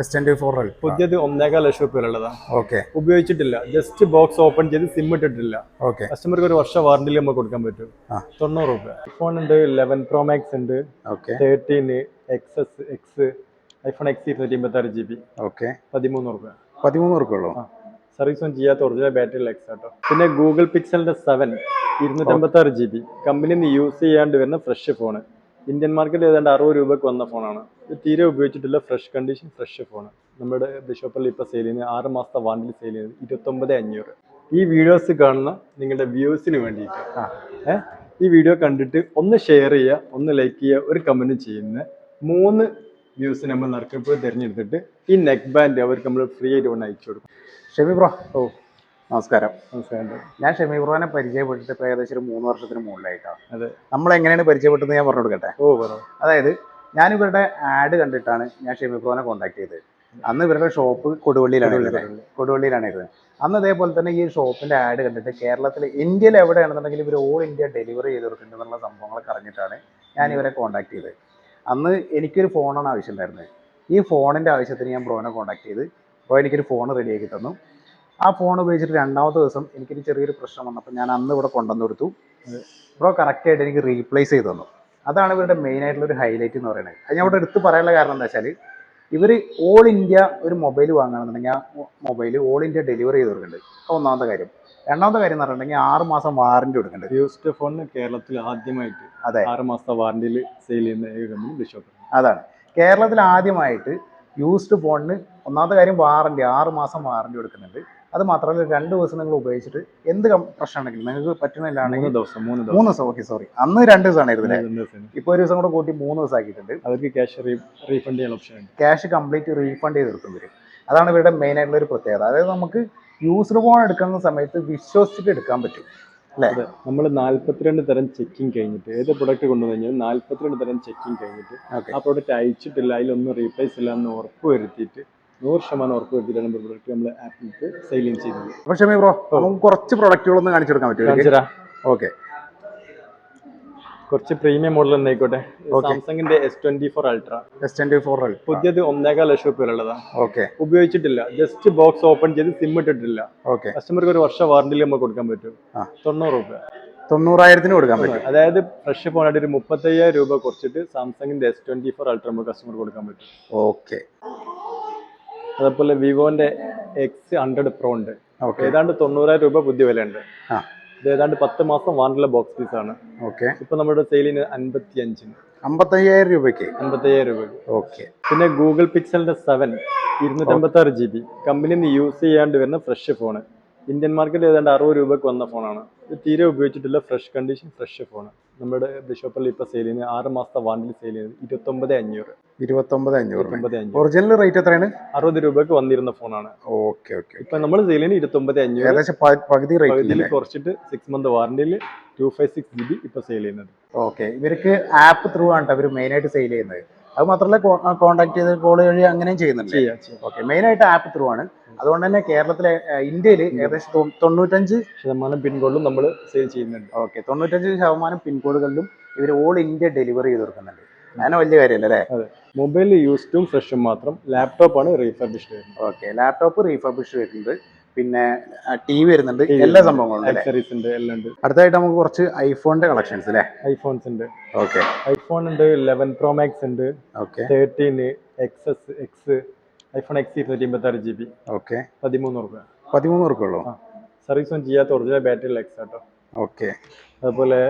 S twenty four പുതിയത് ഒന്നേകാൽ ലക്ഷം രൂപ ഉള്ളതാണ് ഓക്കെ ഉപയോഗിച്ചിട്ടില്ല. ജസ്റ്റ് ബോക്സ് ഓപ്പൺ ചെയ്ത് സിം ഇട്ടിട്ടില്ല. ഓക്കെ കസ്റ്റമർക്ക് ഒരു വർഷം വാറണ്ടിയിൽ നമുക്ക് കൊടുക്കാൻ പറ്റും. തൊണ്ണൂറ് രൂപ ഐഫോൺ ഉണ്ട് ലെവൻ പ്രോ മാക്സ് ഉണ്ട് okay thirteen X S X iPhone X ഇരുന്നൂറ്റി അമ്പത്തി ആറ് ജി ബി ഓക്കെ പതിമൂന്ന് രൂപ പതിമൂന്ന് ഉറുക്കുള്ളൂ ഉള്ളൂ? സർവീസ് ഒന്നും ചെയ്യാത്ത ഒറിജിനൽ ബാറ്ററി എക്സ് ആട്ടോ. പിന്നെ ഗൂഗിൾ പിക്സലിന്റെ സെവൻ ഇരുന്നൂറ്റമ്പത്തി ആറ് ജി ബി കമ്പനി യൂസ് ചെയ്യാണ്ട് വരുന്ന ഫ്രഷ് ഫോൺ ഇന്ത്യൻ മാർക്കറ്റിൽ ഏതാണ്ട് അറുപത് രൂപയ്ക്ക് വന്ന ഫോണാണ് ഇത് തീരെ ഉപയോഗിച്ചിട്ടില്ല. ഫ്രഷ് കണ്ടീഷൻ ഫ്രഷ് ഫോൺ നമ്മുടെ ബിഷോപ്പിൽ ഇപ്പോൾ സെയിൽ ചെയ്യുന്നത് ആറ് മാസത്തെ വാണ്ടിൽ സെയിൽ ചെയ്യുന്നത് ഇരുപത്തൊമ്പത് അഞ്ഞൂറ്. ഈ വീഡിയോസ് കാണുന്ന നിങ്ങളുടെ വ്യൂസിന് വേണ്ടിയിട്ട്. ഏഹ് ഈ വീഡിയോ കണ്ടിട്ട് ഒന്ന് ഷെയർ ചെയ്യുക ഒന്ന് ലൈക്ക് ചെയ്യുക ഒരു കമന്റ് ചെയ്യുന്ന മൂന്ന് വ്യൂസ് നമ്മൾ നറുക്കെടുപ്പ് തിരഞ്ഞെടുത്തിട്ട് ഈ നെക്ക് ബാൻഡ് അവർക്ക് നമ്മൾ ഫ്രീ ആയിട്ട് കൊണ്ട് അയച്ചു കൊടുക്കും. ബ്രോ. ഓ. നമസ്കാരം. നമസ്കാരം. ഞാൻ ഷെമി ബ്രോനെ പരിചയപ്പെട്ടിട്ട് ഇപ്പോൾ ഏകദേശം ഒരു മൂന്ന് വർഷത്തിന് മുകളിലായിട്ടാണ് അതെ. നമ്മൾ എങ്ങനെയാണ് പരിചയപ്പെട്ടത് ഞാൻ പറഞ്ഞു കൊടുക്കട്ടെ? ഓ അതായത് ഞാൻ ഇവരുടെ ആഡ് കണ്ടിട്ടാണ് ഞാൻ ഷെമി ബ്രോനെ കോൺടാക്ട് ചെയ്തത്. അന്ന് ഇവരുടെ ഷോപ്പ് കൊടുവള്ളിയിലാണ് ഇരുന്നത്. കൊടുവള്ളിയിലാണ് ഇരുന്നത്. അന്ന് അതേപോലെ തന്നെ ഈ ഷോപ്പിന്റെ ആഡ് കണ്ടിട്ട് കേരളത്തിൽ ഇന്ത്യയിൽ എവിടെയാണെന്നുണ്ടെങ്കിൽ ഇവർ ഓൾ ഇന്ത്യ ഡെലിവറി ചെയ്ത് കൊടുക്കുന്നുണ്ടെന്നുള്ള സംഭവങ്ങളൊക്കെ അറിഞ്ഞിട്ടാണ് ഞാൻ ഇവരെ കോൺടാക്ട് ചെയ്തത്. അന്ന് എനിക്കൊരു ഫോണാണ് ആവശ്യം ഉണ്ടായിരുന്നത് ഈ ഫോണിന്റെ ആവശ്യത്തിന് ഞാൻ ബ്രോനെ കോൺടാക്ട് ചെയ്ത് ബ്രോ എനിക്കൊരു ഫോൺ റെഡിയാക്കി തന്നു. ആ ഫോൺ ഉപയോഗിച്ചിട്ട് രണ്ടാമത്തെ ദിവസം എനിക്കൊരു ചെറിയൊരു പ്രശ്നം വന്നപ്പോൾ ഞാൻ അന്ന് ഇവിടെ കൊണ്ടുവന്ന് കൊടുത്തു. ബ്രോ കറക്റ്റായിട്ട് എനിക്ക് റീപ്ലേസ് ചെയ്ത് തന്നു. അതാണ് ഇവരുടെ മെയിൻ ആയിട്ടുള്ള ഒരു ഹൈലൈറ്റ് എന്ന് പറയുന്നത്. അത് ഞാൻ ഇവിടെ എടുത്ത് പറയാനുള്ള കാരണം എന്താ വെച്ചാൽ ഇവർ ഓൾ ഇന്ത്യ ഒരു മൊബൈൽ വാങ്ങുകയാണെന്നുണ്ടെങ്കിൽ ആ മൊബൈൽ ഓൾ ഇന്ത്യ ഡെലിവറി ചെയ്ത് കൊടുക്കുന്നുണ്ട് ഒന്നാമത്തെ കാര്യം. രണ്ടാമത്തെ കാര്യം എന്ന് പറഞ്ഞിട്ടുണ്ടെങ്കിൽ ആറ് മാസം വാറണ്ടി കൊടുക്കുന്നുണ്ട് യൂസ്ഡ് ഫോൺ കേരളത്തിൽ ആദ്യമായിട്ട് അതെ. ആറ് മാസത്തെ വാറണ്ടിയിൽ സെയിൽ ചെയ്യുന്ന അതാണ്. കേരളത്തിൽ ആദ്യമായിട്ട് യൂസ്ഡ് ഫോണിന് ഒന്നാമത്തെ കാര്യം വാറണ്ടി ആറ് മാസം വാറണ്ടി കൊടുക്കുന്നുണ്ട്. അത് മാത്രമല്ല രണ്ട് ദിവസം നിങ്ങൾ ഉപയോഗിച്ചിട്ട് എന്ത് പ്രശ്നമാണെങ്കിലും പ്രശ്നമുണ്ടെങ്കിലും നിങ്ങൾക്ക് പറ്റുന്നില്ലാണെങ്കിൽ മൂന്ന് ദിവസം മൂന്ന് ദിവസം. മൂന്ന് ദിവസം. ഓക്കെ സോറി അന്ന് രണ്ട് ദിവസമാണ് ഇപ്പൊ ഇപ്പോൾ ഒരു ദിവസം കൂടെ കൂട്ടി മൂന്ന് ദിവസം ആക്കിയിട്ടുണ്ട്. അവർക്ക് ക്യാഷ് റീഫണ്ട് ചെയ്യാൻ ഓപ്ഷൻ ഉണ്ട്. ക്യാഷ് കംപ്ലീറ്റ് റീഫണ്ട് ചെയ്ത് എടുക്കും വരും അതാണ് ഇവരുടെ മെയിൻ ആയിട്ടുള്ള ഒരു പ്രത്യേകത. അതായത് നമുക്ക് യൂസർ ഫോൺ എടുക്കുന്ന സമയത്ത് വിശ്വസിച്ചിട്ട് എടുക്കാൻ പറ്റും. നമ്മൾ നാല്പത്തിരണ്ട് തരം ചെക്കിങ് കഴിഞ്ഞിട്ട് ഏത് പ്രൊഡക്റ്റ് കൊണ്ടു കഴിഞ്ഞാൽ നാല്പത്തിരണ്ട് തരം ചെക്കിങ് കഴിഞ്ഞിട്ട് ആ പ്രൊഡക്റ്റ് അയച്ചിട്ടില്ല അതിലൊന്നും റീപ്ലേസ് ഇല്ല എന്ന് ഉറപ്പ് വരുത്തിയിട്ട് നൂറ് ശതമാനം ഉറപ്പ് വരുത്തിയിട്ടാണ് പ്രൊഡക്റ്റ് നമ്മൾ ആപ്പിൽ സെയിൽ ചെയ്യുന്നത് പക്ഷേ ഷമി ബ്രോ നമുക്ക് കുറച്ച് പ്രൊഡക്റ്റുകളൊന്ന് കാണിച്ചു കൊടുക്കാൻ പറ്റുമോ ഓക്കെ. കുറച്ച് പ്രീമിയം മോഡൽ തന്നെ ആയിക്കോട്ടെ സാംസങ്ങിന്റെ S twenty four ultra S twenty four പുതിയത് ഒന്നേകാൽ ലക്ഷം രൂപ ഉള്ളതാ. ഓക്കെ. ഉപയോഗിച്ചിട്ടില്ല. ജസ്റ്റ് ബോക്സ് ഓപ്പൺ ചെയ്ത് സിം ഇട്ടിട്ടില്ല. ഓക്കെ. കസ്റ്റമർക്ക് ഒരു വർഷം വാറണ്ടിയിൽ നമുക്ക് കൊടുക്കാൻ പറ്റും. തൊണ്ണൂറ് രൂപ തൊണ്ണൂറായിരത്തിന് കൊടുക്കാൻ പറ്റും. അതായത് ഫ്രഷ് ഫോണായിട്ട് ഒരു മുപ്പത്തയ്യായിരം രൂപ കുറച്ചിട്ട് സാംസങ്ങിന്റെ എസ് ട്വന്റി ഫോർ അൾട്ര നമുക്ക് കസ്റ്റമർ കൊടുക്കാൻ പറ്റും. ഓക്കെ. അതേപോലെ വിവോന്റെ എക്സ് ഹൺഡ്രഡ് പ്രോ ഉണ്ട്. ഏതാണ്ട് തൊണ്ണൂറായിരം രൂപ പുതിയ വില ഉണ്ട് ഇത് ഏതാണ്ട് പത്ത് മാസം വാറണ്ടിലെ ബോക്സ് പീസ് ആണ്. ഓക്കെ ഇപ്പൊ നമ്മുടെ സെയിലിന് അൻപത്തി അഞ്ചിന് അമ്പത്തയ്യായിരം രൂപയ്ക്ക്? അമ്പത്തയ്യായിരം രൂപ ഓക്കെ പിന്നെ ഗൂഗിൾ പിക്സലിന്റെ സെവൻ ഇരുന്നൂറ്റമ്പത്തി ആറ് ജി ബി കമ്പനിയിൽ നിന്ന് യൂസ് ചെയ്യാണ്ട് വരുന്ന ഫ്രഷ് ഫോൺ ഇന്ത്യൻ മാർക്കറ്റിൽ ഏതാണ്ട് അറുപത് രൂപയ്ക്ക് വന്ന ഫോണാണ് ഇത് തീരെ ഉപയോഗിച്ചിട്ടില്ല. ഫ്രഷ് കണ്ടീഷൻ ഫ്രഷ് ഫോൺ നമ്മുടെ ബിഷോപ്പിൽ ഇപ്പോൾ സെയിൽ ചെയ്യുന്നത് ആറ് മാസത്തെ വാണ്ടിൽ സെയിൽ ചെയ്യുന്നത് ഇരുപത്തൊമ്പത് അഞ്ഞൂറ്. ഇരുപത്തൊമ്പത് അഞ്ഞൂറ് ഒറിജിനൽ റേറ്റ് എത്രയാണ്? അറുപത് രൂപയ്ക്ക് വന്നിരുന്ന ഫോണാണ് ഓക്കെ ഓക്കെ ഇപ്പൊ നമ്മൾ സെയിൽ ചെയ്യുന്നത് ഇരുപത്തൊമ്പത് അഞ്ഞൂറ്. ഏകദേശം പകുതി റേറ്റ് പകുതിയിൽ കുറച്ചിട്ട് six month വാറണ്ടിയിൽ two five six G B ഇപ്പൊ സെയിൽ ചെയ്യുന്നത്. ഓക്കെ ഇവർക്ക് ആപ്പ് ത്രൂ ആണ് അവർ മെയിൻ ആയിട്ട് സെയിൽ ചെയ്യുന്നത്. അത് മാത്രമല്ല കോണ്ടാക്ട് ചെയ്ത് കോൾ വഴി അങ്ങനെയും ചെയ്യുന്നുണ്ട്. ചെയ്യാം ചെയ്യാം. ഓക്കെ മെയിൻ ആയിട്ട് ആപ്പ് ത്രൂ ആണ്. അതുകൊണ്ട് തന്നെ കേരളത്തിലെ ഇന്ത്യയിൽ ഏകദേശം തൊണ്ണൂറ്റഞ്ച് ശതമാനം പിൻകോഡിലും നമ്മൾ സെയിൽ ചെയ്യുന്നുണ്ട്. ഓക്കെ തൊണ്ണൂറ്റഞ്ച് ശതമാനം പിൻകോഡുകളിലും ഇവർ ഓൾ ഇന്ത്യ ഡെലിവറി ചെയ്ത് കൊടുക്കുന്നുണ്ട്. അങ്ങനെ വലിയ കാര്യമല്ല അല്ലേ? മൊബൈൽ യൂസ്ഡും ഫ്രഷും മാത്രം ലാപ്ടോപ്പാണ് റീഫർബിഷ്ഡ് വരുന്നത്. ഓക്കെ ലാപ്ടോപ്പ് റീഫർബിഷ് വരുന്നുണ്ട് പിന്നെ ടി വി വരുന്നുണ്ട്. എല്ലാ സംഭവങ്ങളും ഉണ്ട് ആക്സറീസ് ഉണ്ട് എല്ലാം ഉണ്ട്. അടുത്തായിട്ട് നമുക്ക് കുറച്ച് ഐഫോണിന്റെ കളക്ഷൻസ് അല്ലേ? ഐഫോൺസ് ഉണ്ട്. ഓക്കെ ഐഫോൺ ഉണ്ട് ലെവൻ പ്രോ മാക്സ് ഉണ്ട് okay thirteen X S X iPhone X ഇരുന്നൂറ്റി അമ്പത്തി ആറ് ജി ബി ഓക്കെ പതിമൂന്ന് റുപ്യ പതിമൂന്ന് റുപ്യ ആ. സർവീസ് ഒന്നും ചെയ്യാത്ത ഒറിജിനൽ ബാറ്ററി എക്സ് ആട്ടോ ഓക്കെ അതുപോലെ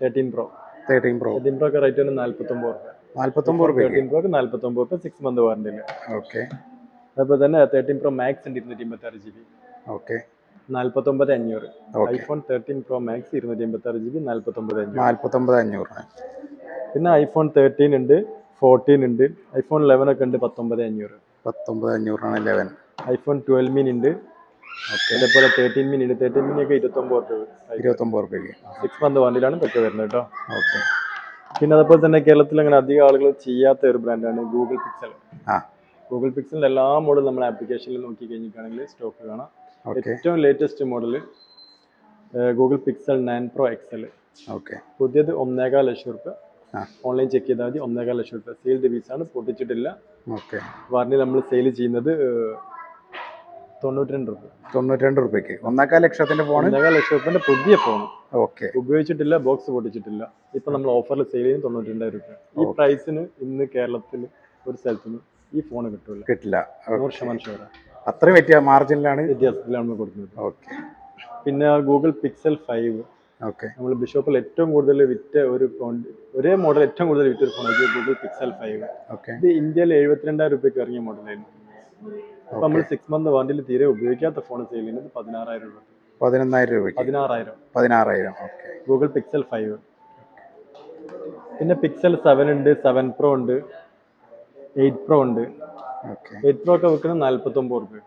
thirteen pro thirteen pro thirteen pro ഒക്കെ റേറ്റ് വന്ന് നാൽപ്പത്തൊമ്പത് റുപ്യ നാല്പത്തൊമ്പത് റുപ്യ തേർട്ടീൻ പ്രോക്ക് നാൽപ്പത്തൊമ്പത് റുപ്യ സിക്സ് മന്ത് വാറണ്ടി ഓക്കെ അതുപോലെ തന്നെ തേർട്ടീൻ പ്രോ മാക്സ് ഉണ്ട് ഇരുന്നൂറ്റി അമ്പത്തി ആറ് ജി ബി ഓക്കെ നാൽപ്പത്തൊമ്പത് അഞ്ഞൂറ്. ഐഫോൺ തേർട്ടീൻ പ്രോ മാക്സ് ഇരുന്നൂറ്റി അമ്പത്തി ആറ് ജി ബി നാൽപ്പത്തൊമ്പത് അഞ്ഞൂറ്. നാല്പത്തൊമ്പത് അഞ്ഞൂറ്. പിന്നെ ഐഫോൺ തേർട്ടീൻ ഉണ്ട് ഫോർട്ടീൻ ഉണ്ട്. ഐഫോൺ ലെവൻ ഒക്കെ ഉണ്ട് പത്തൊമ്പത് അഞ്ഞൂറ്. പത്തൊമ്പത് അഞ്ഞൂറാണ് ലെവൻ ഐഫോൺ ട്വൽവ് മീൻ ഉണ്ട്. ഓക്കെ അതേപോലെ തേർട്ടീൻ മീൻ ഉണ്ട്. തേർട്ടീൻ മീൻ ഒക്കെ ഇരുപത്തൊമ്പത് രൂപ ഇരുപത്തൊമ്പത് രൂപയ്ക്ക് സിക്സ് മന്ത് വണ്ടിയിലാണ് ഇതൊക്കെ വരുന്നത് കേട്ടോ. ഓക്കെ പിന്നെ അതേപോലെ തന്നെ കേരളത്തിൽ അങ്ങനെ അധികം ആളുകൾ ചെയ്യാത്ത ഒരു ബ്രാൻഡാണ് ഗൂഗിൾ പിക്സൽ ആ. ഗൂഗിൾ പിക്സലിന്റെ എല്ലാ മോഡലും നമ്മൾ ആപ്ലിക്കേഷനിൽ നോക്കി കഴിഞ്ഞിട്ടാണെങ്കിൽ സ്റ്റോക്ക് കാണാം. ഏറ്റവും latest model Google Pixel nine pro XL okay പുതിയത് ഒന്നേകാൽ ലക്ഷം റുപ്യ ഓൺലൈൻ ചെക്ക് ചെയ്താൽ മതി. ഒന്നേകാൽ ലക്ഷം റുപ്യ സീൽഡ് പീസാണ് പൊട്ടിച്ചിട്ടില്ല. ഓക്കെ വാറണ്ടി നമ്മൾ സെയിൽ ചെയ്യുന്നത് ഏഹ്, തൊണ്ണൂറ്റി രണ്ട് റുപ്യ തൊണ്ണൂറ്റി രണ്ട് റുപ്യക്ക് ഒന്നേക്കാൽ ലക്ഷത്തിന്റെ ഫോൺ ഒന്നേകാൽ ലക്ഷം റുപ്യന്റെ പുതിയ ഫോൺ ഓക്കെ ഉപയോഗിച്ചിട്ടില്ല ബോക്സ് പൊട്ടിച്ചിട്ടില്ല. ഇപ്പൊ നമ്മൾ ഓഫറിൽ സെയിൽ ചെയ്യുന്നത് തൊണ്ണൂറ്റി രണ്ടായിരം റുപ്യ ഈ. പ്രൈസിന് ഇന്ന് കേരളത്തിൽ ഒരു സ്ഥലത്തുനിന്ന് ഈ ഫോൺ കിട്ടില്ല കിട്ടില്ല. നൂറ് ശതമാനം ഷുവർ അത്രയും പറ്റിയ മാർജിനിലാണ് വ്യത്യാസത്തിലാണ് നമ്മൾ കൊടുക്കുന്നത്. ഓക്കെ പിന്നെ ഗൂഗിൾ പിക്സൽ ഫൈവ് ഓക്കെ നമ്മൾ ബിഷോപ്പിൽ ഏറ്റവും കൂടുതൽ വിറ്റ ഒരു ഫോൺ ഒരേ മോഡൽ ഏറ്റവും കൂടുതൽ വിറ്റ ഒരു phone Google Pixel five okay ഇത് ഇന്ത്യയിൽ എഴുപത്തിരണ്ടായിരം രൂപയ്ക്ക് ഇറങ്ങിയ മോഡലായിരുന്നു അപ്പൊ നമ്മൾ സിക്സ് മന്ത് വാണ്ടിൽ തീരെ ഉപയോഗിക്കാത്ത ഫോൺ സെയിൽ ചെയ്യുന്നത് പതിനാറായിരം രൂപ. പതിനൊന്നായിരം രൂപ പതിനാറായിരം. പതിനാറായിരം. ഓക്കെ ഗൂഗിൾ പിക്സൽ ഫൈവ് പിന്നെ പിക്സൽ സെവൻ ഉണ്ട് സെവൻ പ്രോ ഉണ്ട്. എയ്റ്റ് പ്രോ ഉണ്ട്. ഓക്കെ. എയ്റ്റ് പ്രോ ഒക്കെ വിൽക്കുന്നത് നാല്പത്തൊമ്പത് റുപ്യ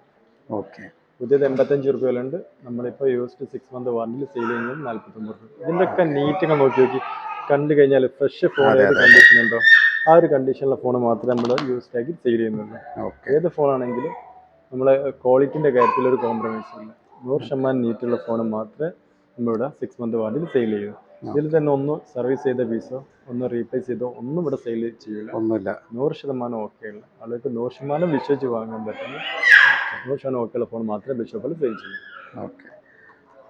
ഓക്കെ. പുതിയത് എൺപത്തഞ്ച് റുപ്യ വിലുണ്ട് നമ്മളിപ്പോൾ യൂസ്ഡ് സിക്സ് മന്ത് വാറണ്ടിൽ സെയിൽ ചെയ്യുന്നത് നാല്പത്തൊമ്പത് റുപ്യ ഇതിന്റെ ഒക്കെ നീറ്റൊക്കെ നോക്കി നോക്കി കണ്ടു കഴിഞ്ഞാൽ ഫ്രഷ് ഫോൺ ഏത് കണ്ടീഷൻ ഉണ്ടോ ആ ഒരു കണ്ടീഷനിലെ ഫോൺ മാത്രമേ നമ്മൾ യൂസ്ഡ് ആക്കി സെയിൽ ചെയ്യുന്നുള്ളൂ. ഓക്കെ. ഏത് ഫോണാണെങ്കിലും നമ്മളെ ക്വാളിറ്റിന്റെ കാര്യത്തിൽ ഒരു കോംപ്രമൈസ് ഇല്ല. നൂറ് ശതമാനം നീറ്റുള്ള ഫോൺ മാത്രമേ നമ്മളിവിടെ സിക്സ് മന്ത് വാറണ്ടിൽ സെയിൽ ചെയ്യൂ ഇതിൽ തന്നെ ഒന്ന് സർവീസ് ചെയ്ത പീസോ ഒന്ന് റീപ്ലേസ് ചെയ്തോ ഒന്നും ഇവിടെ സെയിൽ ചെയ്യില്ല ഒന്നുമില്ല. നൂറ് ശതമാനം ഓക്കെ ഉള്ള ആളുകൾക്ക് നൂറ് ശതമാനം വിശ്വസിച്ച് വാങ്ങാൻ പറ്റുന്ന നൂറ് ശതമാനം ഓക്കെ ഉള്ള ഫോൺ മാത്രമേ ബിഷോപ്പിൽ സെയിൽ ചെയ്യൂ. ഓക്കെ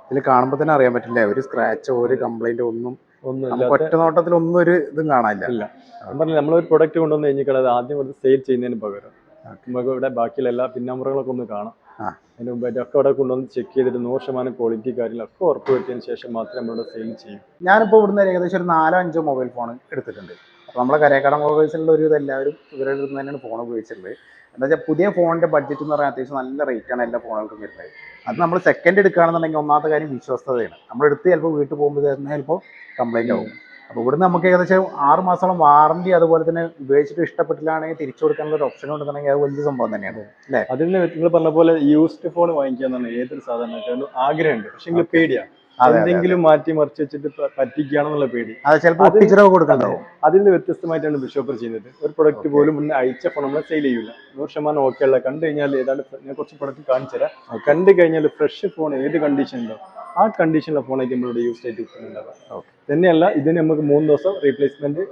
ഇതിൽ കാണുമ്പോൾ തന്നെ അറിയാൻ പറ്റില്ല ഒരു സ്ക്രാച്ചോ ഒരു കംപ്ലൈന്റോ ഒന്നും ഒന്നും ഒറ്റ നോട്ടത്തിൽ ഒന്നും ഒരു ഇതും കാണാനില്ല. ഇല്ല. പറഞ്ഞില്ല നമ്മളൊരു പ്രൊഡക്റ്റ് കൊണ്ടുവന്ന് കഴിഞ്ഞിട്ട് ആദ്യം കൊടുത്ത് സെയിൽ ചെയ്യുന്നതിന് പകരം നമുക്ക് ഇവിടെ ബാക്കിയുള്ള എല്ലാ പിന്നാമ്പുറങ്ങളൊക്കെ ഒന്ന് കാണാം. അതിന് മുമ്പായിട്ട് ഒക്കെ അവിടെ കൊണ്ടുവന്ന് ചെക്ക് ചെയ്തിട്ട് നൂറ് ശതമാനം ക്വാളിറ്റി കാര്യങ്ങളൊക്കെ ഉറപ്പ് വരുത്തിയതിന് ശേഷം മാത്രമേ നമ്മളിവിടെ സെയിൽ ചെയ്യൂ. ഞാനിപ്പോൾ ഇവിടുന്ന് ഏകദേശം ഒരു നാലോ അഞ്ചോ മൊബൈൽ ഫോൺ എടുത്തിട്ടുണ്ട്. അപ്പോൾ നമ്മളെ കരയക്കട മൊബൈൽസിലുള്ള ഒരു ഇതെല്ലാവരും ഇവരുടെ അടുത്ത് തന്നെയാണ് ഫോൺ ഉപയോഗിച്ചിട്ടുള്ളത്. എന്താ വെച്ചാൽ പുതിയ ഫോണിന്റെ ബഡ്ജറ്റ് എന്ന് പറഞ്ഞാൽ അത്യാവശ്യം നല്ല റേറ്റാണ് എല്ലാ ഫോണുകൾക്കും വരുന്നത്. അത് നമ്മൾ സെക്കൻഡ് എടുക്കുകയാണെന്നുണ്ടെങ്കിൽ ഒന്നാമത്തെ കാര്യം വിശ്വസ്തതയാണ്. നമ്മൾ എടുത്ത് ചിലപ്പോൾ വീട്ടിൽ പോകുമ്പോൾ തന്നെ ചിലപ്പോൾ കംപ്ലൈന്റ് ആവും. അപ്പോൾ ഇവിടുന്ന് നമുക്ക് ഏകദേശം ആറ് മാസത്തോളം വാറണ്ടി അതുപോലെ തന്നെ ഉപയോഗിച്ചിട്ട് ഇഷ്ടപ്പെട്ടില്ലാണെങ്കിൽ തിരിച്ചു കൊടുക്കാനുള്ള ഒരു ഓപ്ഷൻ ഉണ്ടെന്നുണ്ടെങ്കിൽ അത് വലിയ സംഭവം തന്നെയാണ്. അതിൽ നിന്ന് നിങ്ങൾ പറഞ്ഞ പോലെ യൂസ്ഡ് ഫോൺ വാങ്ങിക്കുക എന്നാണ് ഏതൊരു സാധാരണക്കാരനും ആഗ്രഹമുണ്ട്. പക്ഷെ പേടിയാണ്. എന്തെങ്കിലും മാറ്റി മറിച്ച് വെച്ചിട്ട് പറ്റിക്കുകയാണെന്നുള്ള പേടി. അതിൽ നിന്ന് വ്യത്യസ്തമായിട്ടാണ് ബിഷോപ്പർ ചെയ്യുന്നത്. ഒരു പ്രൊഡക്റ്റ് പോലും മുന്നേ അയച്ച ഫോൺ നമ്മൾ സെയിൽ ചെയ്യില്ല നൂറ് ശതമാനം ഓക്കെ ഉള്ള കണ്ടു കഴിഞ്ഞാൽ ഏതാണ്ട് ഞാൻ കുറച്ച് പ്രൊഡക്റ്റ് കാണിച്ചു തരാം. കണ്ടു കഴിഞ്ഞാൽ ഫ്രഷ് ഫോൺ ഏത് കണ്ടീഷനുണ്ടോ ആ കണ്ടീഷനിലെ ഫോണായിരിക്കും നമ്മളിവിടെ യൂസ് ആയിട്ട്. തന്നെയല്ല ഇതിന് നമുക്ക് മൂന്ന് ദിവസം റീപ്ലേസ്മെന്റ്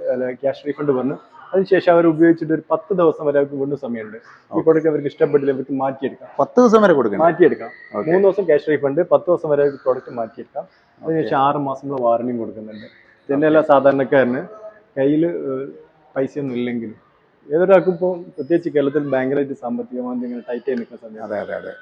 ക്യാഷ് റീഫണ്ട് പറഞ്ഞു അതിനുശേഷം അവർ ഉപയോഗിച്ചിട്ട് ഒരു പത്ത് ദിവസം വരെ അവർക്ക് വീണ്ടും സമയമുണ്ട്. ഈ പ്രോഡക്റ്റ് അവർക്ക് ഇഷ്ടപ്പെട്ടില്ല അവർക്ക് മാറ്റിയെടുക്കാം. പത്ത് ദിവസം വരെ കൊടുക്കാം മാറ്റിയെടുക്കാം. മൂന്ന് ദിവസം ക്യാഷ് റീഫണ്ട് പത്ത് ദിവസം വരെ പ്രോഡക്റ്റ് മാറ്റിയെടുക്കാം. അതിനുശേഷം ആറ് മാസം നമ്മൾ വാറണ്ടിയും കൊടുക്കുന്നുണ്ട് തന്നെയല്ല സാധാരണക്കാരന് കയ്യിൽ പൈസയൊന്നും ഇല്ലെങ്കിലും ഏതൊരാൾക്കും ഇപ്പോൾ പ്രത്യേകിച്ച് കേരളത്തിൽ ഭയങ്കരമായിട്ട് സാമ്പത്തികമായി ഇങ്ങനെ ടൈറ്റ് ആയി നിൽക്കുന്ന സമയം അതെ അതെ അതെ.